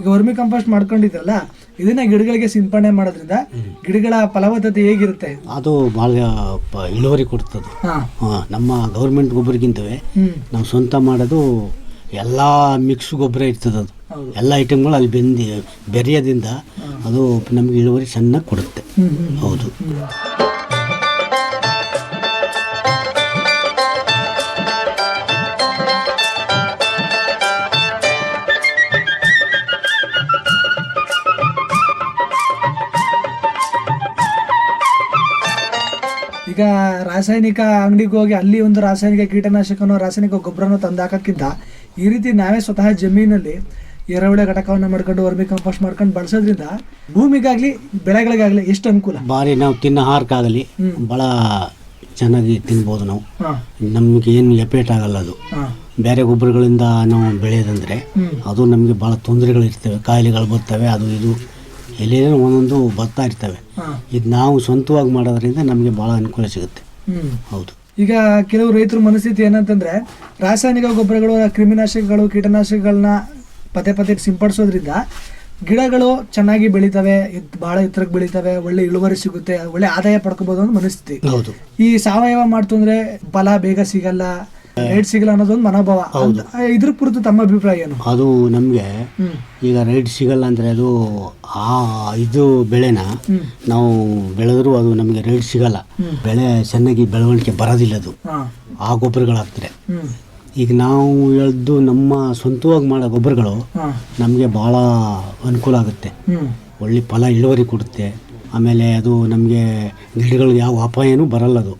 ಈಗ ವರ್ಮಿ ಕಾಂಪೋಸ್ಟ್ ಮಾಡ್ಕೊಂಡಿದ್ರಲ್ಲ ಇದನ್ನ ಗಿಡಗಳಿಗೆ ಸಿಂಪಡಣೆ ಮಾಡೋದ್ರಿಂದ ಗಿಡಗಳ ಫಲವತ್ತತೆ ಹೇಗಿರುತ್ತೆ? ಅದು ಬಹಳ ಇಳುವರಿ ಕೊಡ್ತದೆ. ಹಾ. ನಮ್ಮ ಗೌರ್ಮೆಂಟ್ ಗೊಬ್ಬರಕ್ಕಿಂತ ನಾವು ಸ್ವಂತ ಮಾಡೋದು ಎಲ್ಲ ಮಿಕ್ಸ್ ಗೊಬ್ಬರ ಇರ್ತದೆ ಅದು. ಎಲ್ಲ ಐಟಮ್ಗಳು ಅಲ್ಲಿ ಬೆಂದಿ ಬೆರೆಯೋದ್ರಿಂದ ಅದು ನಮಗೆ ಇಳುವರಿ ಚೆನ್ನಾಗಿ ಕೊಡುತ್ತೆ. ಹೌದು. ಈಗ ರಾಸಾಯನಿಕ ಅಂಗಡಿಗೆ ಹೋಗಿ ಅಲ್ಲಿ ಒಂದು ರಾಸಾಯನಿಕ ಕೀಟನಾಶಕನೋ ರಾಸಾಯನಿಕ ಗೊಬ್ಬರನೋ ತಂದು ಹಾಕೋಕ್ಕಿಂತ ಈ ರೀತಿ ನಾವೇ ಸ್ವತಃ ಜಮೀನಲ್ಲಿ ಎರೆಹುಳ ಘಟಕವನ್ನು ಮಾಡ್ಕೊಂಡು ವರ್ಮಿ ಕಂಪೋಸ್ಟ್ ಮಾಡ್ಕೊಂಡು ಬಳಸೋದ್ರಿಂದ ಭೂಮಿಗಾಗ್ಲಿ ಬೆಳೆಗಳಿಗಾಗ್ಲಿ ಎಷ್ಟು ಅನುಕೂಲ? ಬಾರಿ ನಾವು ತಿನ್ನೋ ಆಹಾರಕ್ಕಾಗಲಿ ಭಾಳ ಚೆನ್ನಾಗಿ ತಿನ್ಬೋದು ನಾವು. ನಮ್ಗೆ ಏನು ಎಫೆಕ್ಟ್ ಆಗಲ್ಲ ಅದು. ಬೇರೆ ಗೊಬ್ಬರಗಳಿಂದ ನಾವು ಬೆಳೆಯೋದಂದ್ರೆ ಅದು ನಮಗೆ ಭಾಳ ತೊಂದರೆಗಳಿರ್ತವೆ ಕಾಯಿಲೆಗಳು ಬರ್ತವೆ ಅದು ಇದು. ಎಲ್ಲೇನೋ ಒಂದೊಂದು ಬರ್ತಾ ಇರ್ತವೆ. ಇದು ನಾವು ಸ್ವಂತವಾಗಿ ಮಾಡೋದ್ರಿಂದ ನಮಗೆ ಭಾಳ ಅನುಕೂಲ ಸಿಗುತ್ತೆ. ಹೌದು. ಈಗ ಕೆಲವು ರೈತರ ಮನಸ್ಥಿತಿ ಏನಂತಂದ್ರೆ ರಾಸಾಯನಿಕ ಗೊಬ್ಬರಗಳು ಕ್ರಿಮಿನಾಶಕಗಳು ಕೀಟನಾಶಕಗಳನ್ನ ಪದೇ ಪದೇ ಸಿಂಪಡಿಸೋದ್ರಿಂದ ಗಿಡಗಳು ಚೆನ್ನಾಗಿ ಬೆಳಿತವೆ ಬಹಳ ಎತ್ತರಕ್ಕೆ ಬೆಳಿತವೆ ಒಳ್ಳೆ ಇಳುವರಿ ಸಿಗುತ್ತೆ ಒಳ್ಳೆ ಆದಾಯ ಪಡ್ಕೋಬಹುದು ಅನ್ನೋ ಮನಸ್ಥಿತಿ. ಹೌದು. ಈ ಸಾವಯವ ಮಾಡ್ತು ಅಂದ್ರೆ ಫಲ ಬೇಗ ಸಿಗಲ್ಲ ರೇಟ್ ಸಿಗಲ್ಲ ಅನ್ನೋದೊಂದು ಮನೋಭಾವ. ಹೌದು. ಇದ್ರ ಕುರಿತು ತಮ್ಮ ಅಭಿಪ್ರಾಯ ಏನು? ಅದು ನಮಗೆ ಈಗ ರೈಟ್ ಸಿಗಲ್ಲ ಅಂದರೆ ಅದು ಆ ಇದು ಬೆಳೆನ ನಾವು ಬೆಳೆದ್ರು ಅದು ನಮಗೆ ರೈಟ್ ಸಿಗಲ್ಲ. ಬೆಳೆ ಚೆನ್ನಾಗಿ ಬೆಳವಣಿಗೆ ಬರೋದಿಲ್ಲ ಅದು. ಆ ಗೊಬ್ಬರಗಳಾಗ್ತಾರೆ ಹ್ಮ್. ಈಗ ನಾವು ಹೇಳ್ದು ನಮ್ಮ ಸ್ವಂತವಾಗಿ ಮಾಡೋ ಗೊಬ್ಬರಗಳು ನಮಗೆ ಭಾಳ ಅನುಕೂಲ ಆಗುತ್ತೆ. ಒಳ್ಳೆ ಫಲ ಇಳುವರಿ ಕೊಡುತ್ತೆ. ಆಮೇಲೆ ಅದು ನಮಗೆ ಗಿಡಗಳಿಗೆ ಯಾವ ಅಪಾಯನೂ ಬರಲ್ಲ ಅದು.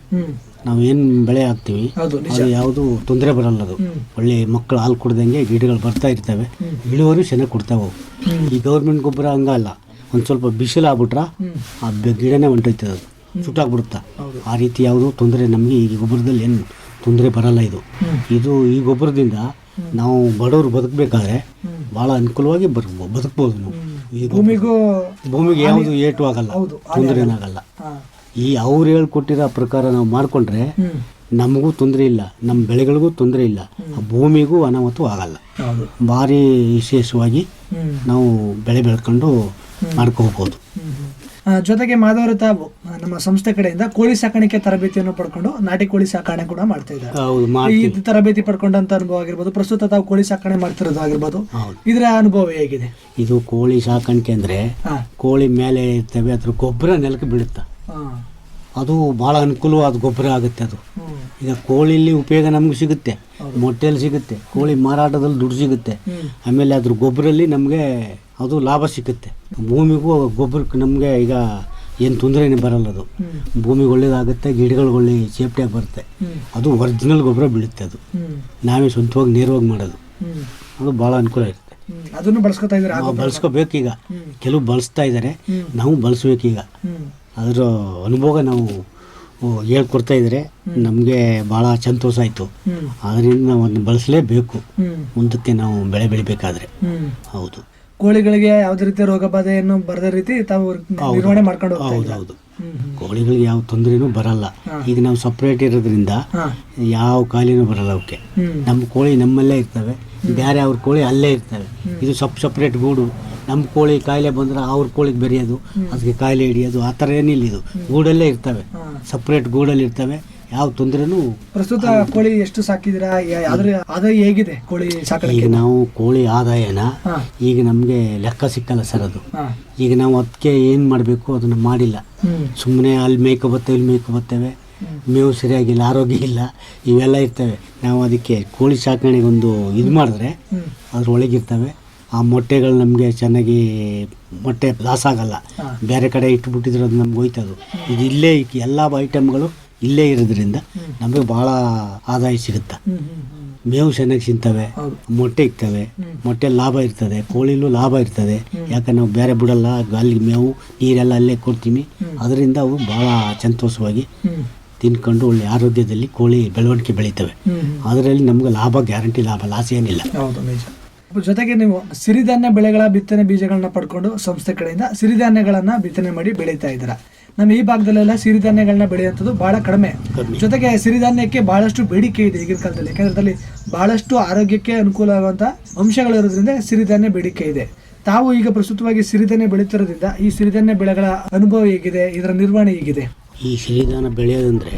ನಾವು ಏನು ಬೆಳೆ ಹಾಕ್ತೀವಿ ಹೌದು ನಿಜ. ಅದು ಯಾವುದು ತೊಂದರೆ ಬರಲ್ಲ ಅದು. ಒಳ್ಳೆ ಮಕ್ಕಳು ಹಾಲು ಕುಡ್ದಂಗೆ ಗಿಡಗಳು ಬರ್ತಾ ಇರ್ತವೆ. ಇಳುವರಿ ಚೆನ್ನಾಗಿ ಕೊಡ್ತಾವೆ ಅವು. ಈ ಗೌರ್ಮೆಂಟ್ ಗೊಬ್ಬರ ಹಂಗಲ್ಲ. ಒಂದು ಸ್ವಲ್ಪ ಬಿಸಿಲು ಆಗ್ಬಿಟ್ರೆ ಆ ಬೆ- ಗಿಡನೇ ಹೊಂಟೈತೆ ಅದು. ಸುಟ್ಟಾಗ್ಬಿಡುತ್ತೆ. ಆ ರೀತಿ ಯಾವುದು ತೊಂದರೆ ನಮಗೆ ಈ ಗೊಬ್ಬರದಲ್ಲಿ ಏನು ತೊಂದರೆ ಬರಲ್ಲ ಇದು. ಇದು ಈ ಗೊಬ್ಬರದಿಂದ ನಾವು ಬಡವರು ಬದುಕಬೇಕಾದ್ರೆ ಭಾಳ ಅನುಕೂಲವಾಗಿ ಬದುಕಬಹುದು ಬದುಕ್ಬೋದು ನಾವು. ಈ ಗೊಬ್ಬರ- ಭೂಮಿಗೂ ಭೂಮಿಗೆ ಯಾವುದು ಏಟು ಆಗಲ್ಲ. ಹೌದು, ತೊಂದರೆ ಏನಾಗಲ್ಲ. ಹಾ. ಈ ಅವ್ರು ಹೇಳ್ಕೊಟ್ಟಿರೋ ಪ್ರಕಾರ ನಾವು ಮಾಡಿಕೊಂಡ್ರೆ ನಮಗೂ ತೊಂದರೆ ಇಲ್ಲ ನಮ್ಮ ಬೆಳೆಗಳಿಗೂ ತೊಂದರೆ ಇಲ್ಲ. ಭೂಮಿಗೂ ಅನಾಹುತ ಆಗಲ್ಲ. ಭಾರಿ ವಿಶೇಷವಾಗಿ. ನಾವು ಬೆಳೆ ಬೆಳ್ಕೊಂಡು ಮಾಡ್ಕೋಬಹುದು. ಜೊತೆಗೆ ಮಾಧವರ ತಾವು ನಮ್ಮ ಸಂಸ್ಥೆ ಕಡೆಯಿಂದ ಕೋಳಿ ಸಾಕಾಣಿಕೆ ತರಬೇತಿಯನ್ನು ಪಡ್ಕೊಂಡು ನಾಟಿ ಕೋಳಿ ಸಾಕಾಣೆ ಕೂಡ ಮಾಡ್ತಾ ಇದ್ದಾರೆ. ಈ ತರಬೇತಿ ಪಡ್ಕೊಂಡಂತ ಅನುಭವ ಆಗಿರ್ಬೋದು ಪ್ರಸ್ತುತ ತಾವು ಕೋಳಿ ಸಾಕಾಣೆ ಮಾಡ್ತಿರೋದು ಆಗಿರ್ಬೋದು. ಇದರ ಅನುಭವ ಹೇಗಿದೆ? ಇದು ಕೋಳಿ ಸಾಕಾಣಿಕೆ ಅಂದ್ರೆ ಕೋಳಿ ಮೇಲೆ ಇರ್ತವೆ ಅದ್ರ ಗೊಬ್ಬರ ನೆಲಕ್ಕೆ ಬೀಳುತ್ತೆ. ಅದು ಭಾಳ ಅನುಕೂಲವಾದ ಗೊಬ್ಬರ ಆಗುತ್ತೆ ಅದು. ಈಗ ಕೋಳಿಲಿ ಉಪಯೋಗ ನಮ್ಗೆ ಸಿಗುತ್ತೆ. ಮೊಟ್ಟೆಯಲ್ಲಿ ಸಿಗುತ್ತೆ. ಕೋಳಿ ಮಾರಾಟದಲ್ಲಿ ದುಡ್ಡು ಸಿಗುತ್ತೆ. ಆಮೇಲೆ ಅದ್ರ ಗೊಬ್ಬರಲ್ಲಿ ನಮಗೆ ಅದು ಲಾಭ ಸಿಗುತ್ತೆ. ಭೂಮಿಗೂ ಗೊಬ್ಬರಕ್ಕೆ ನಮಗೆ ಈಗ ಏನು ತೊಂದರೆನೇ ಬರಲ್ಲ ಅದು. ಭೂಮಿಗೆ ಒಳ್ಳೇದಾಗುತ್ತೆ ಗಿಡಗಳಿಗೆ ಒಳ್ಳೆ ಸೇಫ್ಟಿಯಾಗಿ ಬರುತ್ತೆ. ಅದು ಒರಿಜಿನಲ್ ಗೊಬ್ಬರ ಬೀಳುತ್ತೆ ಅದು. ನಾವೇ ಸ್ವಂತವಾಗಿ ನೇರವಾಗಿ ಮಾಡೋದು. ಅದು ಭಾಳ ಅನುಕೂಲ ಇರುತ್ತೆ. ಅದನ್ನು ಬಳಸ್ಕೋತಾ ಇದ್ದಾರೆ? ಬಳಸ್ಕೋಬೇಕೀಗ. ಕೆಲವು ಬಳಸ್ತಾ ಇದ್ದಾರೆ ನಾವು ಬಳಸ್ಬೇಕೀಗ. ಅದರ ಅನುಭವ ನಾವು ಹೇಳ್ಕೊಡ್ತಾ ಇದ್ರೆ ನಮಗೆ ಭಾಳ ಸಂತೋಷ ಆಯಿತು. ಅದರಿಂದ ನಾವು ಅದನ್ನ ಬಳಸಲೇಬೇಕು. ಮುಂದಕ್ಕೆ ನಾವು ಬೆಳೆ ಬೆಳಿಬೇಕಾದ್ರೆ. ಹೌದು. ಕೋಳಿಗಳಿಗೆ ಯಾವುದೇ ರೀತಿಯ ರೋಗ ಬಾಧೆಯನ್ನು ಬರದ ರೀತಿ ತಾವು ನಿರ್ವಹಣೆ ಮಾಡ್ಕೊಂಡು ಹೌದೌದು. ಹೌದು ಹೌದು. ಕೋಳಿಗಳಿಗೆ ಯಾವ ತೊಂದರೆನೂ ಬರಲ್ಲ. ಈಗ ನಾವು ಸಪ್ರೇಟ್ ಇರೋದ್ರಿಂದ ಯಾವ ಕಾಯಿಲೆನೂ ಬರಲ್ಲ ಅವಕ್ಕೆ. ನಮ್ಮ ಕೋಳಿ ನಮ್ಮಲ್ಲೇ ಇರ್ತವೆ. ಬೇರೆ ಅವ್ರ ಕೋಳಿ ಅಲ್ಲೇ ಇರ್ತವೆ ಇದು ಸಪ್ ಸಪ್ರೇಟ್ ಗೂಡು. ನಮ್ಮ ಕೋಳಿ ಕಾಯಿಲೆ ಬಂದ್ರೆ ಅವ್ರ ಕೋಳಿಗೆ ಬೆರೆಯೋದು ಅದಕ್ಕೆ ಕಾಯಿಲೆ ಹಿಡಿಯೋದು ಆ ಥರ ಏನಿಲ್ಲ ಇದು. ಗೂಡಲ್ಲೇ ಇರ್ತವೆ. ಸಪ್ರೇಟ್ ಗೂಡಲ್ಲಿ ಇರ್ತವೆ. ಯಾವ ತೊಂದರೆನೂ ಪ್ರಸ್ತುತ ಕೋಳಿ ಎಷ್ಟು ಸಾಕಿದಿರಾ ಆದಾಯ ಹೇಗಿದೆ ಕೋಳಿ ಈಗ ನಾವು ಕೋಳಿ ಆದಾಯನ ಈಗ ನಮಗೆ ಲೆಕ್ಕ ಸಿಕ್ಕಲ್ಲ ಸರ್ ಅದು. ಈಗ ನಾವು ಅದಕ್ಕೆ ಏನು ಮಾಡಬೇಕು ಅದನ್ನು ಮಾಡಿಲ್ಲ. ಸುಮ್ಮನೆ ಅಲ್ಲಿ ಮೇಯ್ಕೊ ಬರ್ತೇವೆ ಇಲ್ಲಿ ಮೇಯ್ಕೊ ಬರ್ತೇವೆ. ಮೇವು ಸರಿಯಾಗಿಲ್ಲ ಆರೋಗ್ಯ ಇಲ್ಲ ಇವೆಲ್ಲ ಇರ್ತವೆ. ನಾವು ಅದಕ್ಕೆ ಕೋಳಿ ಸಾಕಣೆಗೆ ಒಂದು ಇದು ಮಾಡಿದ್ರೆ ಅದ್ರ ಒಳಗಿರ್ತವೆ ಆ ಮೊಟ್ಟೆಗಳು ನಮಗೆ ಚೆನ್ನಾಗಿ ಮೊಟ್ಟೆ ಲಾಸ್ ಆಗಲ್ಲ. ಬೇರೆ ಕಡೆ ಇಟ್ಬಿಟ್ಟಿದ್ರೆ ಅದು ನಮ್ಗೆ ಹೋಯ್ತದು. ಇದು ಇಲ್ಲೇ ಎಲ್ಲ ಐಟಮ್ಗಳು ಇಲ್ಲೇ ಇರೋದ್ರಿಂದ ನಮಗೆ ಭಾಳ ಆದಾಯ ಸಿಗುತ್ತೆ. ಮೇವು ಚೆನ್ನಾಗಿ ತಿಂತವೆ ಮೊಟ್ಟೆ ಇಕ್ತವೆ ಮೊಟ್ಟೆ ಲಾಭ ಇರ್ತದೆ ಕೋಳಿಲೂ ಲಾಭ ಇರ್ತದೆ. ಯಾಕಂದ್ರೆ ನಾವು ಬೇರೆ ಬಿಡಲ್ಲ ಅಲ್ಲಿ ಮೇವು ನೀರೆಲ್ಲ ಅಲ್ಲೇ ಕೊಡ್ತೀವಿ. ಅದರಿಂದ ಅವು ಭಾಳ ಸಂತೋಷವಾಗಿ ತಿನ್ಕೊಂಡು ಒಳ್ಳೆ ಆರೋಗ್ಯದಲ್ಲಿ ಕೋಳಿ ಬೆಳವಣಿಗೆ ಬೆಳೀತವೆ. ಅದರಲ್ಲಿ ನಮ್ಗೆ ಲಾಭ ಗ್ಯಾರಂಟಿ ಲಾಭ ಲಾಸ್ ಏನಿಲ್ಲ. ಹೌದು ನಿಜ. ಜೊತೆಗೆ ನೀವು ಸಿರಿಧಾನ್ಯ ಬೆಳೆಗಳ ಬಿತ್ತನೆ ಬೀಜಗಳನ್ನ ಪಡ್ಕೊಂಡು ಸಂಸ್ಥೆ ಕಡೆಯಿಂದ ಸಿರಿಧಾನ್ಯಗಳನ್ನ ಬಿತ್ತನೆ ಮಾಡಿ ಬೆಳೀತಾ ಇದ್ದಾರೆ? ನಮ್ಮ ಈ ಭಾಗದಲ್ಲೆಲ್ಲ ಸಿರಿಧಾನ್ಯಗಳನ್ನ ಬೆಳೆಯುವಂಥದ್ದು ಬಹಳ ಕಡಿಮೆ. ಜೊತೆಗೆ ಸಿರಿಧಾನ್ಯಕ್ಕೆ ಬಹಳಷ್ಟು ಬೇಡಿಕೆ ಇದೆ ಈಗಿನ ಕಾಲದಲ್ಲಿ. ಯಾಕಂದ್ರೆ ಅದರಲ್ಲಿ ಬಹಳಷ್ಟು ಆರೋಗ್ಯಕ್ಕೆ ಅನುಕೂಲ ಆಗುವಂತ ಅಂಶಗಳಿರೋದ್ರಿಂದ ಸಿರಿಧಾನ್ಯ ಬೇಡಿಕೆ ಇದೆ. ತಾವು ಈಗ ಪ್ರಸ್ತುತವಾಗಿ ಸಿರಿಧಾನ್ಯ ಬೆಳೀತಿರೋದ್ರಿಂದ ಈ ಸಿರಿಧಾನ್ಯ ಬೆಳೆಗಳ ಅನುಭವ ಹೇಗಿದೆ? ಇದರ ನಿರ್ವಹಣೆ ಹೇಗಿದೆ? ಈ ಸಿರಿಧಾನ ಬೆಳೆಯೋದಂದ್ರೆ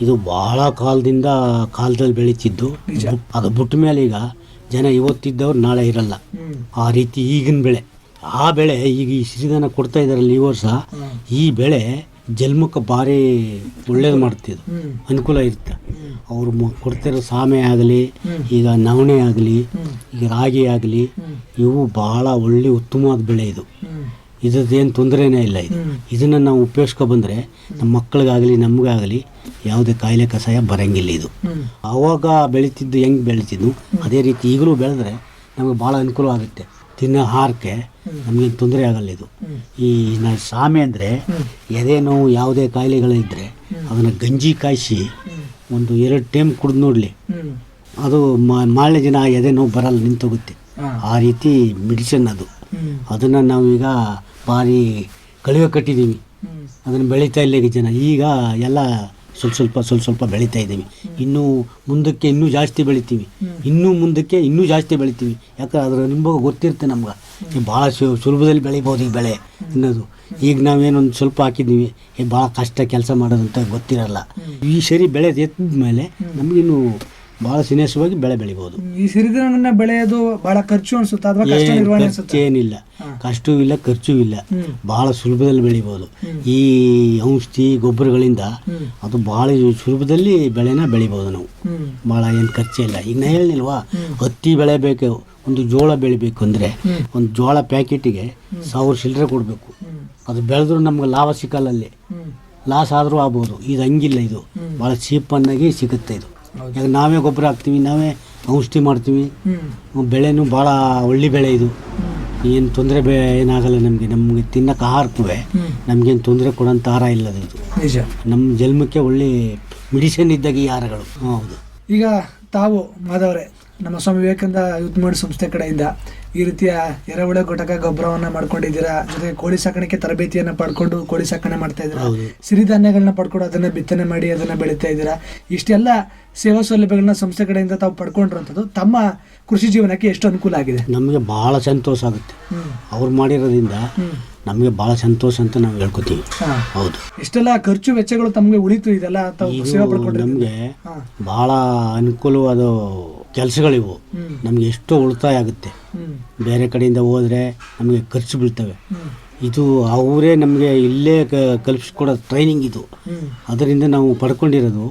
ಇದು ಬಹಳ ಕಾಲದಿಂದ ಕಾಲದಲ್ಲಿ ಬೆಳೀತಿದ್ದು. ಅದು ಬಿಟ್ಟ ಮೇಲೆ ಈಗ ಜನ ಇವತ್ತಿದ್ದವ್ರು ನಾಳೆ ಇರಲ್ಲ. ಆ ರೀತಿ ಈಗಿನ ಬೆಳೆ. ಆ ಬೆಳೆ ಈಗ ಈ ಸಿರಿಧಾನ ಕೊಡ್ತಾ ಇದಾರಲ್ಲ ಈ ವರ್ಷ ಈ ಬೆಳೆ ಜನ್ಮಕ್ಕೆ ಭಾರಿ ಒಳ್ಳೇದು ಮಾಡ್ತಿದ್ದು ಅನುಕೂಲ ಇರುತ್ತೆ. ಅವರು ಕೊಡ್ತಿರೋ ಸಾಮೆ ಆಗಲಿ ಈಗ ನವಣೆ ಆಗಲಿ. ಈಗ ರಾಗಿ ಆಗಲಿ. ಇವು ಭಾಳ ಒಳ್ಳೆ ಉತ್ತಮವಾದ ಬೆಳೆ ಇದು. ಇದ್ರದ್ದೇನು ತೊಂದರೆನೇ ಇಲ್ಲ ಇದು. ಇದನ್ನು ನಾವು ಉಪಯೋಗಿಸ್ಕೊ ಬಂದರೆ ನಮ್ಮ ಮಕ್ಕಳಿಗಾಗಲಿ ನಮಗಾಗಲಿ ಯಾವುದೇ ಕಾಯಿಲೆ ಕಷಾಯ ಬರೋಂಗಿಲ್ಲ ಇದು. ಆವಾಗ ಬೆಳೀತಿದ್ದು ಹೆಂಗೆ ಬೆಳೀತಿದ್ದು ಅದೇ ರೀತಿ ಈಗಲೂ ಬೆಳೆದ್ರೆ ನಮಗೆ ಭಾಳ ಅನುಕೂಲ ಆಗುತ್ತೆ. ತಿನ್ನೋ ಆಹಾರಕ್ಕೆ ನಮಗೆ ತೊಂದರೆ ಆಗಲ್ಲ ಇದು. ಈ ನಾ ಸಾಮೆ ಅಂದರೆ ಎದೆ ನೋವು ಯಾವುದೇ ಕಾಯಿಲೆಗಳಿದ್ದರೆ ಅದನ್ನು ಗಂಜಿ ಕಾಯಿಸಿ ಒಂದು ಎರಡು ಟೈಮ್ ಕುಡಿದು ನೋಡಲಿ. ಅದು ಮಾಳೆ ಮಾರನೇ ದಿನ ಎದೆ ನೋವು ಬರಲ್ಲ ನಿಂತೋಗುತ್ತೆ. ಆ ರೀತಿ ಮೆಡಿಸಿನ್ ಅದು. ಅದನ್ನು ನಾವೀಗ ಭಾರಿ ಕಳುವೆ ಕಟ್ಟಿದ್ದೀವಿ ಅದನ್ನು ಬೆಳೀತಾ ಇಲ್ಲ ಈಗ ಜನ. ಈಗ ಎಲ್ಲ ಸ್ವಲ್ಪ ಸ್ವಲ್ಪ ಸ್ವಲ್ಪ ಸ್ವಲ್ಪ ಬೆಳೀತಾ ಇದ್ದೀವಿ. ಇನ್ನೂ ಮುಂದಕ್ಕೆ ಇನ್ನೂ ಜಾಸ್ತಿ ಬೆಳಿತೀವಿ. ಇನ್ನೂ ಮುಂದಕ್ಕೆ ಇನ್ನೂ ಜಾಸ್ತಿ ಬೆಳಿತೀವಿ. ಯಾಕಂದ್ರೆ ಅದರ ಅನುಭವ ಗೊತ್ತಿರುತ್ತೆ ನಮ್ಗೆ. ಭಾಳ ಸುಲಭದಲ್ಲಿ ಬೆಳಿಬೋದು ಈ ಬೆಳೆ ಅನ್ನೋದು. ಈಗ ನಾವೇನೊಂದು ಸ್ವಲ್ಪ ಹಾಕಿದ್ದೀವಿ. ಭಾಳ ಕಷ್ಟ ಕೆಲಸ ಮಾಡೋದಂತ ಗೊತ್ತಿರಲ್ಲ. ಈ ಸರಿ ಬೆಳೆ ಎತ್ತಿದ ಮೇಲೆ ನಮಗಿನ್ನೂ ಭಾಳ ಸಿನೇಸವಾಗಿ ಬೆಳೆ ಬೆಳಿಬಹುದು ಈ ಸಿರಿಧಾನ್ಯ ಬೆಳೆಯೋದು ಬಹಳ ಖರ್ಚು ಅನ್ಸುತ್ತೆ ಅಥವಾ ಕಷ್ಟ ನಿರ್ವಹಣೆ ಅನ್ಸುತ್ತೆ? ಏನಿಲ್ಲ. ಕಷ್ಟವೂ ಇಲ್ಲ ಖರ್ಚು ಇಲ್ಲ. ಬಹಳ ಸುಲಭದಲ್ಲಿ ಬೆಳಿಬಹುದು ಈ ಔಷಧಿ ಗೊಬ್ಬರಗಳಿಂದ ಅದು ಬಹಳ ಸುಲಭದಲ್ಲಿ ಬೆಳೆನ ಬೆಳಿಬಹುದು ನಾವು. ಬಹಳ ಏನು ಇಲ್ಲ. ಈಗ ನಾ ಹೇಳಿಲ್ವಾ ಹತ್ತಿ ಬೆಳೆಬೇಕು ಒಂದು ಜೋಳ ಬೆಳಿಬೇಕು ಅಂದರೆ ಒಂದು ಜೋಳ ಪ್ಯಾಕೆಟಿಗೆ ಸಾವಿರ ಚಿಲ್ಲರೆ ಕೊಡಬೇಕು. ಅದು ಬೆಳೆದ್ರು ನಮ್ಗೆ ಲಾಭ ಸಿಕ್ಕಲ್ಲ ಅಲ್ಲಿ ಲಾಸ್ ಆದರೂ ಆಗ್ಬೋದು. ಇದು ಹಂಗಿಲ್ಲ ಇದು. ಭಾಳ ಚೀಪನ್ನಾಗಿ ಸಿಗುತ್ತೆ ಇದು. ಈಗ ನಾವೇ ಗೊಬ್ಬರ ಹಾಕ್ತೀವಿ ನಾವೇ ಔಷಧಿ ಮಾಡ್ತೀವಿ. ಬೆಳೆನೂ ಭಾಳ ಒಳ್ಳೆ ಬೆಳೆ ಇದು. ಏನು ತೊಂದರೆ ಬೆ ಏನಾಗಲ್ಲ ನಮಗೆ. ನಮಗೆ ತಿನ್ನಕ್ಕೆ ಆಹಾರಕ್ಕೂ. ನಮಗೇನು ತೊಂದರೆ ಕೊಡೋಂಥ ಆಹಾರ ಇಲ್ಲ ಅದು ಇದು. ನಿಜ. ನಮ್ಮ ಜನ್ಮಕ್ಕೆ ಒಳ್ಳೆ ಮೆಡಿಸಿನ್ ಇದ್ದಾಗ ಈ ಆಹಾರಗಳು. ಹೌದು. ಈಗ ತಾವು ಮಾಧವರೇ ನಮ್ಮ ಸ್ವಾಮಿ ವಿವೇಕಾನಂದ ಯುದ್ಧ ಮಾಡಿ ಸಂಸ್ಥೆ ಕಡೆಯಿಂದ ಈ ರೀತಿಯ ಎರೆಹುಳ ಘಟಕ ಗೊಬ್ಬರವನ್ನ ಮಾಡ್ಕೊಂಡಿದ್ದೀರಾ? ಜೊತೆಗೆ ಕೋಳಿ ಸಾಕಾಣಿಕೆ ತರಬೇತಿಯನ್ನ ಪಡ್ಕೊಂಡು ಕೋಳಿ ಸಾಕಣೆ ಮಾಡ್ತಾ ಇದ್ದೀರಾ. ಸಿರಿಧಾನ್ಯಗಳನ್ನ ಪಡ್ಕೊಂಡು ಅದನ್ನ ಬಿತ್ತನೆ ಮಾಡಿ ಅದನ್ನ ಬೆಳೀತಾ ಇದ್ದೀರಾ? ಇಷ್ಟೆಲ್ಲ ಸೇವಾ ಸೌಲಭ್ಯಗಳನ್ನ ಸಂಸ್ಥೆ ಕಡೆಯಿಂದ ತಾವು ಪಡ್ಕೊಂಡಿರುವಂಥದ್ದು ತಮ್ಮ ಕೃಷಿ ಜೀವನಕ್ಕೆ ಎಷ್ಟು ಅನುಕೂಲ ಆಗಿದೆ? ನಮಗೆ ಭಾಳ ಸಂತೋಷ ಆಗುತ್ತೆ. ಅವ್ರು ಮಾಡಿರೋದ್ರಿಂದ ನಮಗೆ ಭಾಳ ಸಂತೋಷ ಅಂತ ನಾವು ಹೇಳ್ಕೊತೀವಿ. ಹೌದು. ಇಷ್ಟೆಲ್ಲ ಖರ್ಚು ವೆಚ್ಚಗಳು ತಮಗೆ ಉಳಿತು ಇದೆಲ್ಲ ತಾವು ಸೇವೆ ಪಡ್ಕೊಂಡ್ರೆ ನಮಗೆ ಬಹಳ ಭಾಳ ಅನುಕೂಲವಾದ ಕೆಲಸಗಳಿವು. ನಮಗೆ ಎಷ್ಟೋ ಉಳಿತಾಯ ಆಗುತ್ತೆ. ಬೇರೆ ಕಡೆಯಿಂದ ಹೋದರೆ ನಮಗೆ ಖರ್ಚು ಬೀಳ್ತವೆ. ಇದು ಅವರೇ ನಮಗೆ ಇಲ್ಲೇ ಕ ಕಲಿಸ್ಕೊಡೋ ಟ್ರೈನಿಂಗ್ ಇದು. ಅದರಿಂದ ನಾವು ಪಡ್ಕೊಂಡಿರೋದು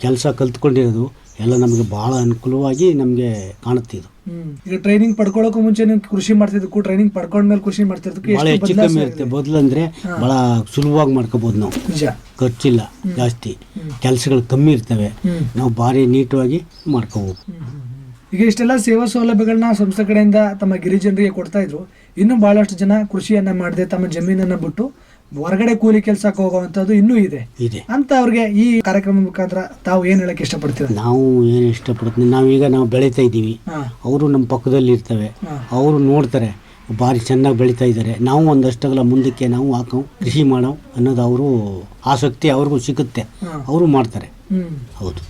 ಕೆಲಸ ಕಲ್ತ್ಕೊಂಡಿರೋದು ಎಲ್ಲ ನಮಗೆ ಭಾಳ ಅನುಕೂಲವಾಗಿ ನಮಗೆ ಕಾಣುತ್ತೆ ಇದು. ಹ್ಮ್. ಈಗ ಟ್ರೈನಿಂಗ್ ಪಡ್ಕೊಳ್ಳೋಕು ಮುಂಚೆ ನೀವು ಕೃಷಿ ಮಾಡ್ತಿದ್ದಕ್ಕೂ ಟ್ರೈನಿಂಗ್ ಪಡ್ಕೊಂಡ್ಮೇಲೆ ಕೃಷಿ ಮಾಡ್ತಿದ್ದಕ್ಕೂ ಭಾಳ ಹೆಚ್ಚು ಕಮ್ಮಿ? ಇರುತ್ತೆ. ಬದಲಂದ್ರೆ ಭಾಳ ಸುಲಭವಾಗಿ ಮಾಡ್ಕೋಬೋದು ನಾವು. ನಿಜ. ಖರ್ಚಿಲ್ಲ ಜಾಸ್ತಿ. ಕೆಲಸಗಳು ಕಮ್ಮಿ ಇರ್ತವೆ. ನಾವು ಭಾರಿ ನೀಟವಾಗಿ ಮಾಡ್ಕೋಬೋದು. ಈಗ ಇಷ್ಟೆಲ್ಲ ಸೇವಾ ಸೌಲಭ್ಯಗಳನ್ನ ಸಂಸ್ಥೆ ಕಡೆಯಿಂದ ತಮ್ಮ ಗಿರಿಜನರಿಗೆ ಕೊಡ್ತಾ ಇದ್ರು. ಇನ್ನು ಬಹಳಷ್ಟು ಜನ ಕೃಷಿಯನ್ನ ಮಾಡದೆ ತಮ್ಮ ಜಮೀನನ್ನ ಬಿಟ್ಟು ಹೊರಗಡೆ ಕೂಲಿ ಕೆಲ್ಸಕ್ಕೆ ಹೋಗುವಂತದ್ದು ಇನ್ನೂ ಇದೆ. ಇದೆ. ಅಂತ ಅವ್ರಿಗೆ ಈ ಕಾರ್ಯಕ್ರಮ ಮುಖಾಂತರ ತಾವು ಏನ್ ಹೇಳಕ್ ಇಷ್ಟಪಡ್ತೀರ? ನಾವು ಏನು ಇಷ್ಟಪಡ್ತೀವಿ ನಾವೀಗ ನಾವು ಬೆಳೀತಾ ಇದ್ದೀವಿ. ಅವರು ನಮ್ಮ ಪಕ್ಕದಲ್ಲಿ ಇರ್ತವೆ. ಅವರು ನೋಡ್ತಾರೆ ಭಾರಿ ಚೆನ್ನಾಗಿ ಬೆಳೀತಾ ಇದ್ದಾರೆ. ನಾವು ಒಂದಷ್ಟಗಲ ಮುಂದಕ್ಕೆ ನಾವು ಹಾಕೋ ಕೃಷಿ ಮಾಡೋ ಅನ್ನೋದು ಅವರು ಆಸಕ್ತಿ ಅವ್ರಿಗೂ ಸಿಗುತ್ತೆ. ಅವರು ಮಾಡ್ತಾರೆ. ಹೌದು.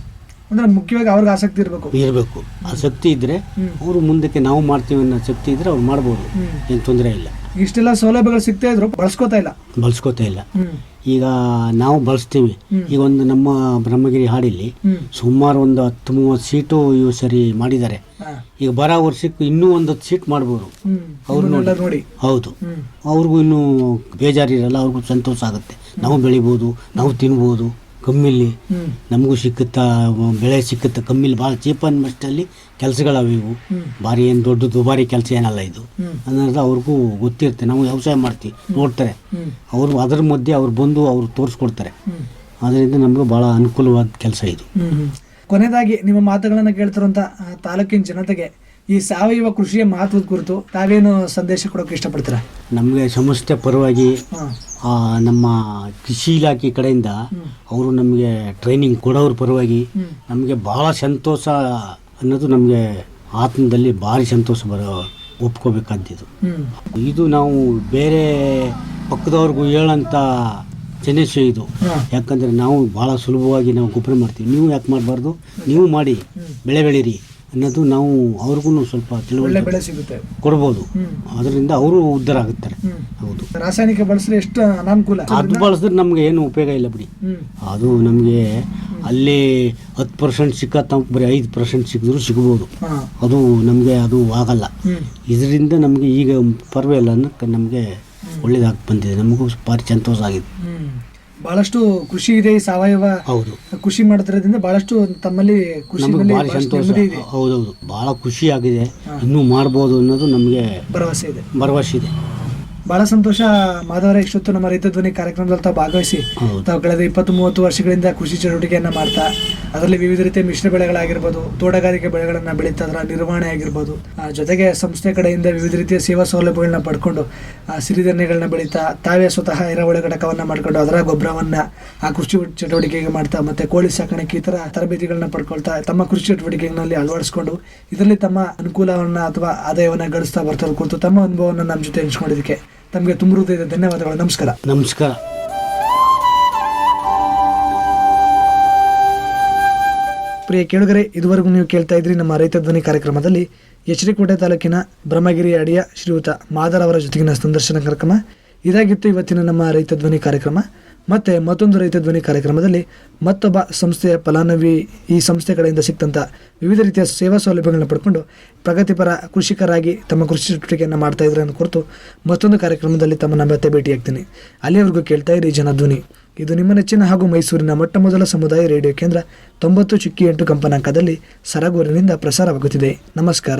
ಅಂದ್ರೆ ಮುಖ್ಯವಾಗಿ ಅವ್ರಿಗೆ ಆಸಕ್ತಿ ಇರಬೇಕು. ಇರಬೇಕು. ಆಸಕ್ತಿ ಇದ್ದರೆ. ಅವರು ಮುಂದಕ್ಕೆ ನಾವು ಮಾಡ್ತೀವಿ ಅನ್ನೋ ಶಕ್ತಿ ಇದ್ದರೆ ಅವ್ರು ಮಾಡ್ಬೋದು. ಏನು ತೊಂದರೆ ಇಲ್ಲ. ಇಷ್ಟೆಲ್ಲ ಸೌಲಭ್ಯಗಳು ಸಿಗ್ತಾ ಇದ್ರು ಬಳಸ್ಕೋತಾ ಇಲ್ಲ. ಬಳಸ್ಕೋತಾ ಇಲ್ಲ. ಈಗ ನಾವು ಬಳಸ್ತೀವಿ. ಈಗ ಒಂದು ನಮ್ಮ ಬ್ರಹ್ಮಗಿರಿ ಹಾಡಿಲ್ಲಿ ಸುಮಾರು ಒಂದು ಹತ್ತು ಮೂವತ್ತು ಸೀಟು ಇವು ಸರಿ ಮಾಡಿದ್ದಾರೆ. ಈಗ ಬರೋ ವರ್ಷಕ್ಕೆ ಇನ್ನೂ ಒಂದು ಹತ್ತು ಸೀಟ್ ಮಾಡ್ಬೋದು. ಅವರು ನೋಡಿ. ಹೌದು. ಅವ್ರಿಗೂ ಇನ್ನೂ ಬೇಜಾರಿರಲ್ಲ ಅವ್ರಿಗೂ ಸಂತೋಷ ಆಗುತ್ತೆ. ನಾವು ಬೆಳಿಬೋದು ನಾವು ತಿನ್ಬೋದು. ಕಮ್ಮಿಲಿ ನಮಗೂ ಸಿಕ್ಕುತ್ತಾ ಬೆಳೆ ಸಿಕ್ಕುತ್ತಾ ಕಮ್ಮಿಲಿ ಭಾಳ ಚೀಪ್ ಆ್ಯಂಡ್ ಕೆಲಸಗಳವ ಇವು. ಭಾರಿ ಏನು ದೊಡ್ಡ ದುಬಾರಿ ಕೆಲಸ ಏನಲ್ಲ ಇದು. ಅನ್ನೋದು ಅವ್ರಿಗೂ ಗೊತ್ತಿರುತ್ತೆ. ನಾವು ವ್ಯವಸಾಯ ಮಾಡ್ತೀವಿ ನೋಡ್ತಾರೆ. ಅವರು ಅದರ ಮಧ್ಯೆ ಅವ್ರು ಬಂದು ಅವ್ರು ತೋರಿಸ್ಕೊಡ್ತಾರೆ. ಅದರಿಂದ ನಮಗೂ ಭಾಳ ಅನುಕೂಲವಾದ ಕೆಲಸ ಇದು. ಕೊನೆಯದಾಗಿ ನಿಮ್ಮ ಮಾತುಗಳನ್ನು ಕೇಳ್ತಿರುವಂತ ತಾಲೂಕಿನ ಜನತೆಗೆ ಈ ಸಾವಯವ ಕೃಷಿಯ ಮಹತ್ವದ ಕುರಿತು ತಾವೇನು ಸಂದೇಶ ಕೊಡೋಕೆ ಇಷ್ಟಪಡ್ತೀರಾ? ನಮಗೆ ಸಂಸ್ಥೆ ಪರವಾಗಿ ಆ, ನಮ್ಮ ಕೃಷಿ ಇಲಾಖೆ ಕಡೆಯಿಂದ ಅವರು ನಮಗೆ ಟ್ರೈನಿಂಗ್ ಕೊಡೋರ ಪರವಾಗಿ ನಮಗೆ ಭಾಳ ಸಂತೋಷ ಅನ್ನೋದು ನಮಗೆ ಆತ್ಮದಲ್ಲಿ ಭಾರಿ ಸಂತೋಷ ಬರೋ ಒಪ್ಕೋಬೇಕಾದ್ದು ಹ್ಮ್. ಇದು ನಾವು ಬೇರೆ ಪಕ್ಕದವ್ರಿಗೂ ಹೇಳೋಂಥ ಜನಸ್ಸು ಇದು. ಯಾಕಂದ್ರೆ ಯಾಕಂದರೆ ನಾವು ಭಾಳ ಸುಲಭವಾಗಿ ನಾವು ಗೊಬ್ಬರ ಮಾಡ್ತೀವಿ. ನೀವು ಯಾಕೆ ಮಾಡಬಾರ್ದು? ನೀವು ಮಾಡಿ. ಬೆಳೆ ಬೆಳೀರಿ. ಅನ್ನೋದು ನಾವು ಅವ್ರಿಗೂ ಸ್ವಲ್ಪ ಒಳ್ಳೆ ತಿಳುವಳಿಕೆ ಬೆಳೆ ಸಿಗುತ್ತೆ. ಕೊಡ್ಬೋದು. ಅದರಿಂದ ಅವರು ಉದ್ಧಾರ ಆಗುತ್ತಾರೆ ಹೌದು. ರಾಸಾಯನಿಕ ಬಳಸಿದ್ರೆ ಎಷ್ಟು ಅನಾನುಕೂಲ? ಅದು ಬಳಸಿದ್ರೆ ನಮ್ಗೆ ಏನು ಉಪಯೋಗ ಇಲ್ಲ ಬಿಡಿ. ಅದು ನಮಗೆ ಅಲ್ಲಿ ಹತ್ತು ಪರ್ಸೆಂಟ್ ಸಿಕ್ಕತ್ತ ಬರೀ ಐದು ಪರ್ಸೆಂಟ್ ಸಿಕ್ಕಿದ್ರು ಸಿಗ್ಬೋದು. ಅದು ನಮಗೆ ಅದು ಆಗಲ್ಲ. ಇದರಿಂದ ನಮಗೆ ಈಗ ಪರವಾಗಿಲ್ಲ ಅನ್ನೋಕ್ಕೆ ನಮಗೆ ಒಳ್ಳೇದಾಗಿ ಬಂದಿದೆ. ನಮಗೂ ಭಾರಿ ಸಂತೋಷ ಆಗಿದೆ. ಬಹಳಷ್ಟು ಖುಷಿ ಇದೆ ಈ ಸಾವಯವ ಹೌದು. ಕೃಷಿ ಮಾಡ್ತಿರೋದ್ರಿಂದ ಬಹಳಷ್ಟು ತಮ್ಮಲ್ಲಿ ನಮಗೆ ಇದೆ ಬಹಳಷ್ಟು ಸಂತೋಷ. ಹೌದೌದು. ಭಾಳ ಖುಷಿ ಆಗಿದೆ ಇನ್ನೂ ಮಾಡ್ಬೋದು ಅನ್ನೋದು ನಮಗೆ ಭರವಸೆ ಇದೆ. ಭರವಸೆ ಇದೆ. ಬಹಳ ಸಂತೋಷ ಮಾಧವರ ಇಷ್ಟೊತ್ತು ನಮ್ಮ ರೈತ ಧ್ವನಿ ಕಾರ್ಯಕ್ರಮದಲ್ಲಿ ತಾವು ಭಾಗವಹಿಸಿ ತಾವು ಕಳೆದ ಇಪ್ಪತ್ತು ಮೂವತ್ತು ವರ್ಷಗಳಿಂದ ಕೃಷಿ ಚಟುವಟಿಕೆಯನ್ನ ಮಾಡ್ತಾ ಅದರಲ್ಲಿ ವಿವಿಧ ರೀತಿಯ ಮಿಶ್ರ ಬೆಳೆಗಳಾಗಿರ್ಬೋದು ತೋಟಗಾರಿಕೆ ಬೆಳೆಗಳನ್ನ ಬೆಳೀತಾ ಅದರ ನಿರ್ವಹಣೆ ಆಗಿರ್ಬೋದು ಆ, ಜೊತೆಗೆ ಸಂಸ್ಥೆ ಕಡೆಯಿಂದ ವಿವಿಧ ರೀತಿಯ ಸೇವಾ ಸೌಲಭ್ಯಗಳನ್ನ ಪಡ್ಕೊಂಡು ಆ, ಸಿರಿಧಾನ್ಯಗಳನ್ನ ಬೆಳೀತಾ ತಾವೇ ಸ್ವತಃ ಎರೆಹುಳ ಘಟಕವನ್ನ ಮಾಡ್ಕೊಂಡು ಅದರ ಗೊಬ್ಬರವನ್ನ ಆ ಕೃಷಿ ಚಟುವಟಿಕೆಗೆ ಮಾಡ್ತಾ ಮತ್ತೆ ಕೋಳಿ ಸಾಕಾಣಿಕೆ ಈ ತರ ತರಬೇತಿಗಳನ್ನ ಪಡ್ಕೊಳ್ತಾ ತಮ್ಮ ಕೃಷಿ ಚಟುವಟಿಕೆಗಳಲ್ಲಿ ಅಳವಡಿಸಿಕೊಂಡು ಇದರಲ್ಲಿ ತಮ್ಮ ಅನುಕೂಲವನ್ನ ಅಥವಾ ಆದಾಯವನ್ನು ಗಳಿಸ್ತಾ ಬರ್ತಾರೆ ಕುರಿತು ತಮ್ಮ ಅನುಭವವನ್ನು ನಮ್ಮ ಜೊತೆ ಹಂಚ್ಕೊಂಡಿದ್ದಕ್ಕೆ ತಮಗೆ ತುಂಬ ಹೃದಯದ ಧನ್ಯವಾದಗಳು. ನಮಸ್ಕಾರ. ನಮಸ್ಕಾರ. ಪ್ರಿಯ ಕೇಳುಗರೆ ಇದುವರೆಗೂ ನೀವು ಕೇಳ್ತಾ ಇದ್ರಿ ನಮ್ಮ ರೈತ ಧ್ವನಿ ಕಾರ್ಯಕ್ರಮದಲ್ಲಿ ಎಚ್ ತಾಲೂಕಿನ ಬ್ರಹ್ಮಗಿರಿ ಅಡಿಯ ಶ್ರೀಯುತ ಮಾದರ್ ಅವರ ಜೊತೆಗಿನ ಸಂದರ್ಶನ ಕಾರ್ಯಕ್ರಮ. ಇದಾಗಿತ್ತು ಇವತ್ತಿನ ನಮ್ಮ ರೈತ ಧ್ವನಿ ಕಾರ್ಯಕ್ರಮ. ಮತ್ತೆ ಮತ್ತೊಂದು ರೈತ ಧ್ವನಿ ಕಾರ್ಯಕ್ರಮದಲ್ಲಿ ಮತ್ತೊಬ್ಬ ಸಂಸ್ಥೆಯ ಫಲಾನುಭವಿ ಈ ಸಂಸ್ಥೆ ಕಡೆಯಿಂದ ಸಿಕ್ತಂಥ ವಿವಿಧ ರೀತಿಯ ಸೇವಾ ಸೌಲಭ್ಯಗಳನ್ನ ಪಡ್ಕೊಂಡು ಪ್ರಗತಿಪರ ಕೃಷಿಕರಾಗಿ ತಮ್ಮ ಕೃಷಿ ಚಟುವಟಿಕೆಯನ್ನು ಮಾಡ್ತಾ ಇದ್ರೆ ಕುರಿತು ಮತ್ತೊಂದು ಕಾರ್ಯಕ್ರಮದಲ್ಲಿ ತಮ್ಮನ್ನು ಮತ್ತೆ ಭೇಟಿಯಾಗ್ತೀನಿ ಅಲ್ಲಿಯವರೆಗೂ ಕೇಳ್ತಾ ಇರಿ ಜನಧ್ವನಿ ಇದು ನಿಮ್ಮ ನೆಚ್ಚಿನ ಹಾಗೂ ಮೈಸೂರಿನ ಮೊಟ್ಟ ಮೊದಲ ಸಮುದಾಯ ರೇಡಿಯೋ ಕೇಂದ್ರ ತೊಂಬತ್ತು ಚುಕ್ಕಿ ಎಂಟು ಕಂಪನಾಂಕದಲ್ಲಿ ಸರಗೂರಿನಿಂದ ಪ್ರಸಾರವಾಗುತ್ತಿದೆ. ನಮಸ್ಕಾರ.